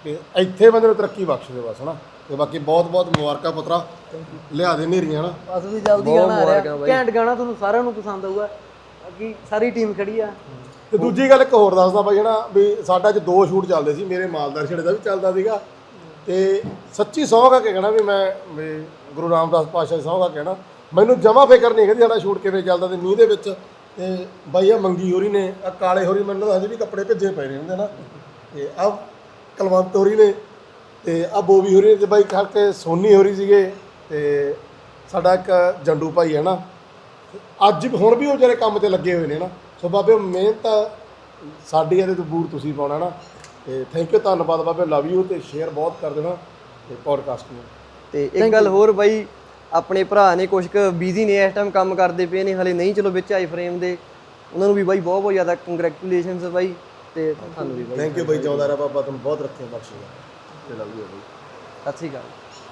ਤੇ ਇੱਥੇ ਬੰਦੇ ਨੂੰ ਤਰੱਕੀ ਬਖਸ਼ ਦਿਓ ਬਸ ਹਨਾ। ਤੇ ਬਾਕੀ ਬਹੁਤ ਬਹੁਤ ਮੁਬਾਰਕਾਂ ਪੁੱਤਰਾ। ਲਿਆ ਦੇ ਨੇਰੀਆਂ ਹਨਾ। ਬਸ ਵੀ ਜਲਦੀ ਗਾਣਾ ਆ ਰਿਹਾ। ਘੈਂਟ ਗਾਣਾ ਤੁਹਾਨੂੰ ਸਾਰਿਆਂ ਨੂੰ ਪਸੰਦ ਆਊਗਾ। ਬਾਕੀ ਸਾਰੀ ਟੀਮ ਖੜੀ ਆ। ਤੇ ਦੂਜੀ ਗੱਲ ਇੱਕ ਹੋਰ ਦੱਸਦਾ ਬਾਈ ਹਨਾ ਵੀ ਸਾਡਾ ਅੱਜ ਦੋ ਸ਼ੂਟ ਚੱਲਦੇ ਸੀ ਮੇਰੇ ਮਾਲਦਾਰ ਛੜੇ ਦਾ ਵੀ ਚੱਲਦਾ ਸੀਗਾ। ਤੇ ਸੱਚੀ ਸੌਂਗ ਆ ਕੇ ਕਹਿਣਾ ਵੀ ਮੈਂ ਵੀ ਗੁਰੂ ਰਾਮਦਾਸ ਪਾਤਸ਼ਾਹ ਦੀ ਸੌਂਗ ਕਹਿਣਾ। ਮੈਨੂੰ ਜਮਾ ਫਿਕਰ ਨਹੀਂ ਹੈਗੀ ਸਾਡਾ ਸ਼ੂਟ ਕਿਵੇਂ ਚੱਲਦਾ ਤੇ ਮੀਂਹ ਦੇ ਵਿੱਚ। ਤੇ ਬਾਈ ਆ ਮੰਗੀ ਹੋਰੀ ਨੇ ਆ ਕਾਲੇ ਹੋਰੀ ਮੈਨੂੰ ਹਜੇ ਵੀ ਕੱਪੜੇ ਭਿੱਜੇ ਪਏ ਨੇ ਹੁੰਦੇ ਨਾ ਤੇ ਆ ਕਲਵੰਤ ਹੋਰੀ ਨੇ ਤੇ ਆ ਬੋਬੀ ਹੋਰੀ ਤੇ ਬਾਈ ਕਰਕੇ ਸੋਨੀ ਹੋਰੀ ਸੀਗੇ ਤੇ ਸਾਡਾ ਇੱਕ ਜੰਡੂ ਭਾਈ ਹੈ ਨਾ। ਅੱਜ ਵੀ ਹੁਣ ਵੀ ਉਹ ਜਿਹੜੇ ਕੰਮ ਤੇ ਲੱਗੇ ਹੋਏ ਨੇ ਨਾ। ਸੋ ਬਾਬੇ ਮਿਹਨਤ ਸਾਡੀ ਇਹਦੇ ਤੋਂ ਬੂਰ ਤੁਸੀਂ ਪਾਉਣਾ ਨਾ। ਤੇ ਥੈਂਕ ਯੂ ਧੰਨਵਾਦ ਬਾਬੇ ਲਵ ਯੂ ਤੇ ਸ਼ੇਅਰ ਬਹੁਤ ਕਰ ਦੇਣਾ ਤੇ ਪੋਡਕਾਸਟ ਨੂੰ। ਤੇ ਇੱਕ ਗੱਲ ਹੋਰ ਬਾਈ ਆਪਣੇ ਭਰਾ ਨੇ ਕੁਝ ਕੁ ਬਿਜ਼ੀ ਨੇ ਇਸ ਟਾਈਮ ਕੰਮ ਕਰਦੇ ਪਏ ਨੇ ਹਲੇ ਨਹੀਂ ਚਲੋ ਵਿੱਚ ਆਈ ਫਰੇਮ ਦੇ। ਉਹਨਾਂ ਨੂੰ ਵੀ ਬਾਈ ਬਹੁਤ ਬਹੁਤ ਜ਼ਿਆਦਾ ਕੰਗ੍ਰੈਚੁਲੇਸ਼ਨਸ ਬਾਈ ਤੇ ਤੁਹਾਨੂੰ ਵੀ ਬਾਈ ਥੈਂਕ ਯੂ ਬਾਈ ਜਿਉਂਦਾ ਰਹਿ ਬਾਬਾ ਤੁਹਾਨੂੰ ਬਹੁਤ ਰੱਖਿਆ ਬਖਸ਼ੇਗਾ ਚਲੋ ਲਵ ਸਤਿ ਸ਼੍ਰੀ ਅਕਾਲ।